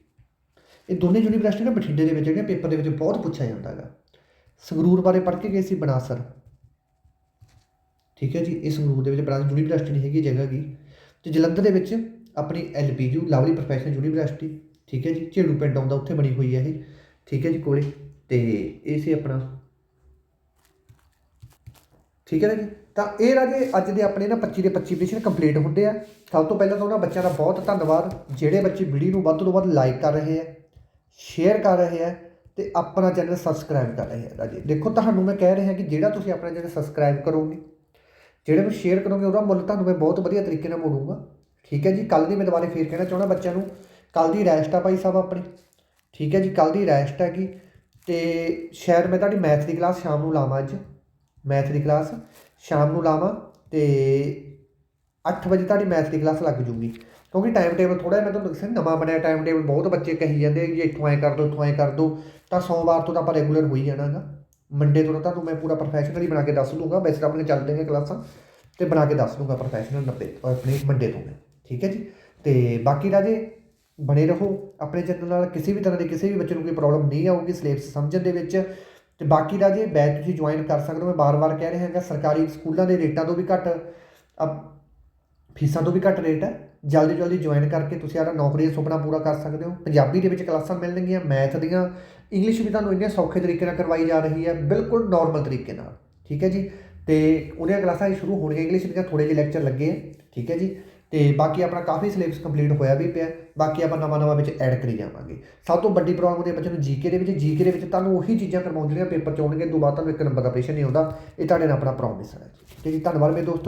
ਇਹ ਦੋਨੇ ਯੂਨੀਵਰਸਿਟੀ ਨਾ ਬਠਿੰਡੇ ਦੇ ਵਿੱਚ ਜਿਹੜੀਆਂ ਪੇਪਰ ਦੇ ਵਿੱਚ ਬਹੁਤ ਪੁੱਛਿਆ ਜਾਂਦਾ ਹੈਗਾ। ਸੰਗਰੂਰ ਬਾਰੇ ਪੜ੍ਹ ਕੇ ਗਏ ਸੀ ਬਨਾਸਰ। ਠੀਕ ਹੈ ਜੀ ਇਹ ਸੰਗਰੂਰ ਦੇ ਵਿੱਚ ਬਰਾਂਚ ਯੂਨੀਵਰਸਿਟੀ ਨਹੀਂ ਹੈਗੀ, ਜਗ੍ਹਾ ਕੀ? ਤੇ ਜਲੰਧਰ ਦੇ ਵਿੱਚ ਆਪਣੀ ਐਲਪੀਯੂ ਲਵਲੀ ਪ੍ਰੋਫੈਸ਼ਨਲ ਯੂਨੀਵਰਸਿਟੀ, ਠੀਕ ਹੈ ਜੀ, ਝੇੜੂ ਪਿੰਡ ਆਉਂਦਾ, ਉੱਥੇ ਬਣੀ ਹੋਈ ਹੈ ਇਹ, ਠੀਕ ਹੈ ਜੀ, ਕੋਲੇ। ਤੇ ਇਹ ਸੀ ਆਪਣਾ, ਠੀਕ ਹੈ ਨਾ ਜੀ? ਤਾਂ ਇਹ ਰਾਜੇ ਅੱਜ ਦੇ ਆਪਣੇ ਨਾ 25 ਦੇ 25 ਪ੍ਰਸ਼ਨ ਕੰਪਲੀਟ ਹੁੰਦੇ ਆ। ਸਭ ਤੋਂ ਪਹਿਲਾਂ ਤਾਂ ਉਹਨਾਂ ਬੱਚਿਆਂ ਦਾ ਬਹੁਤ ਧੰਨਵਾਦ। ਜਿਹੜੇ ਬੱਚੇ ਵੀਡੀਓ ਨੂੰ ਵੱਧ ਤੋਂ ਵੱਧ ਲਾਈਕ ਕਰ ਰਹੇ ਆ ਸ਼ੇਅਰ ਕਰ ਰਹੇ ਆ, ਤੇ ਆਪਣਾ ਚੈਨਲ ਸਬਸਕ੍ਰਾਈਬ ਕਰ ਰਹੇ ਆ ਰਾਜੇ। ਦੇਖੋ, ਤੁਹਾਨੂੰ ਮੈਂ ਕਹਿ ਰਿਹਾ ਕਿ ਜਿਹੜਾ ਤੁਸੀਂ ਆਪਣਾ ਚੈਨਲ ਸਬਸਕ੍ਰਾਈਬ ਕਰੋਗੇ ਜਿਹੜੇ ਨੂੰ ਸ਼ੇਅਰ ਕਰੋਗੇ, ਉਹਦਾ ਮੁੱਲ ਤੁਹਾਨੂੰ ਮੈਂ ਬਹੁਤ ਵਧੀਆ ਤਰੀਕੇ ਨਾਲ ਮੋੜੂੰਗਾ। ਠੀਕ ਹੈ ਜੀ? ਕੱਲ ਦੀ ਮੈਂ ਦੁਬਾਰੇ ਫੇਰ ਕਹਿਣਾ ਚਾਹੁੰਦਾ ਬੱਚਿਆਂ ਨੂੰ ਕੱਲ ਦੀ ਰੈਸਟ ਆ ਭਾਈ ਸਾਹਿਬ ਆਪਣੀ। ਠੀਕ ਹੈ ਜੀ? ਕੱਲ ਦੀ ਰੈਸਟ ਹੈਗੀ। ਤੇ ਸ਼ਾਇਦ ਮੈਂ ਤੁਹਾਡੀ ਮੈਥ ਦੀ ਕਲਾਸ ਸ਼ਾਮ ਨੂੰ ਲਾਵਾਂ ਅੱਜ। ਮੈਥ ਦੀ ਕਲਾਸ ਸ਼ਾਮ ਨੂੰ ਲਾਵਾਂ ਤੇ 8 ਵਜੇ ਤੁਹਾਡੀ ਮੈਥ ਦੀ ਕਲਾਸ ਲੱਗ ਜੂਗੀ। ਕਿਉਂਕਿ ਟਾਈਮ ਟੇਬਲ ਥੋੜਾ ਮੈਂ ਤੁਹਾਨੂੰ ਦੱਸਿਆ, ਨਵਾਂ ਬਣਿਆ ਟਾਈਮ ਟੇਬਲ ਬਹੁਤ ਬੱਚੇ ਕਹੀ ਜਾਂਦੇ ਕਿ ਇੱਥੋਂ ਐ ਕਰ ਦੋ, ਇੱਥੋਂ ਐ ਕਰ ਦੋ, ਤਾਂ ਸੋਮਵਾਰ ਤੋਂ ਤਾਂ ਆਪਾਂ ਰੈਗੂਲਰ ਹੋਈ ਹੀ ਜਾਣਾਗਾ ਮੰਡੇ ਤੋਂ ਤਾਂ ਤੁਹਾਨੂੰ ਮੈਂ ਪੂਰਾ ਪ੍ਰੋਫੈਸ਼ਨਲੀ ਬਣਾ ਕੇ ਦੱਸ ਦੂੰਗਾ, ਵੈਸੇ ਤਾਂ ਆਪਣੇ ਚੱਲਦੇ ਨੇ ਕਲਾਸਾਂ, ਤੇ ਬਣਾ ਕੇ ਦੱਸ ਦੂੰਗਾ ਪ੍ਰੋਫੈਸ਼ਨਲ 90 ਆਪਣੇ ਮੰਡੇ ਤੋਂ ਮੈਂ, ਠੀਕ ਹੈ ਜੀ? ਤੇ ਬਾਕੀ ਰਾਜੇ, ਬਣੇ ਰਹੋ ਆਪਣੇ ਚੈਨਲ ਨਾਲ, ਕਿਸੇ ਵੀ ਤਰ੍ਹਾਂ ਦੇ ਕਿਸੇ ਵੀ ਬੱਚੇ ਨੂੰ ਕੋਈ ਪ੍ਰੋਬਲਮ ਨਹੀਂ ਆਊਗੀ ਸਿਲੇਬਸ ਸਮਝਣ ਦੇ ਵਿੱਚ। ਤੇ ਬਾਕੀ ਰਾਜੇ ਬੈਚ ਤੁਸੀਂ ਜੁਆਇਨ ਕਰ ਸਕਦੇ ਹੋ, ਮੈਂ ਬਾਰ-ਬਾਰ ਕਹਿ ਰਿਹਾ ਹਾਂਗਾ, ਸਰਕਾਰੀ ਸਕੂਲਾਂ ਦੇ ਰੇਟਾਂ ਤੋਂ ਵੀ ਘੱਟ। ਅਬ ਫੀਸਾਂ ਤੋਂ ਵੀ ਘੱਟ ਰੇਟ ਹੈ। ਜਲਦੀ ਜਲਦੀ ਜੁਆਇਨ ਕਰਕੇ ਤੁਸੀਂ ਆਪਣਾ ਨੌਕਰੀ ਦਾ ਸੁਪਨਾ ਪੂਰਾ ਕਰ ਸਕਦੇ ਹੋ। ਪੰਜਾਬੀ ਦੇ ਵਿੱਚ ਕਲਾਸਾਂ ਮਿਲਣਗੀਆਂ ਮੈਥ ਦੀਆਂ। ਇੰਗਲਿਸ਼ ਵੀ ਤੁਹਾਨੂੰ ਇੰਨੇ ਸੌਖੇ ਤਰੀਕੇ ਨਾਲ ਕਰਵਾਈ ਜਾ ਰਹੀ ਹੈ, ਬਿਲਕੁਲ ਨਾਰਮਲ ਤਰੀਕੇ ਨਾਲ। ਠੀਕ ਹੈ ਜੀ? ਤੇ ਉਹਦੀਆਂ ਕਲਾਸਾਂ ਸ਼ੁਰੂ ਹੋਣਗੀਆਂ ਇੰਗਲਿਸ਼ ਦੀਆਂ ਥੋੜੇ ਜਿਹੇ ਲੈਕਚਰ ਲੱਗੇ ਆ। ਠੀਕ ਹੈ ਜੀ? ਤੇ ਬਾਕੀ ਆਪਣਾ ਕਾਫੀ ਸਿਲੇਬਸ ਕੰਪਲੀਟ ਹੋਇਆ ਵੀ ਪਿਆ। ਬਾਕੀ ਆਪਾਂ ਨਵਾਂ ਨਵਾਂ ਵਿੱਚ ਐਡ ਕਰੀ ਜਾਵਾਂਗੇ। ਸਭ ਤੋਂ ਵੱਡੀ ਪ੍ਰੋਬਲਮ ਹੁੰਦੀ ਬੱਚੇ ਨੂੰ ਜੀਕੇ ਦੇ ਵਿੱਚ। ਜੀਕੇ ਦੇ ਵਿੱਚ ਤੁਹਾਨੂੰ ਉਹੀ ਚੀਜ਼ਾਂ ਕਰਵਾਉਂਦੀਆਂ, ਪੇਪਰ ਚ ਆਉਣਗੇ ਤੋਂ ਬਾਅਦ ਤੁਹਾਨੂੰ ਇੱਕ ਨੰਬਰ ਦਾ ਪ੍ਰੈਸ਼ਨ ਨਹੀਂ ਆਉਂਦਾ। ਇਹ ਤੁਹਾਡੇ ਨਾਲ ਆਪਣਾ ਪ੍ਰੋਮਿਸ ਹੈ। ਠੀਕ ਹੈ ਜੀ, ਧੰਨਵਾਦ ਮੇਰੇ ਦੋਸਤੋ।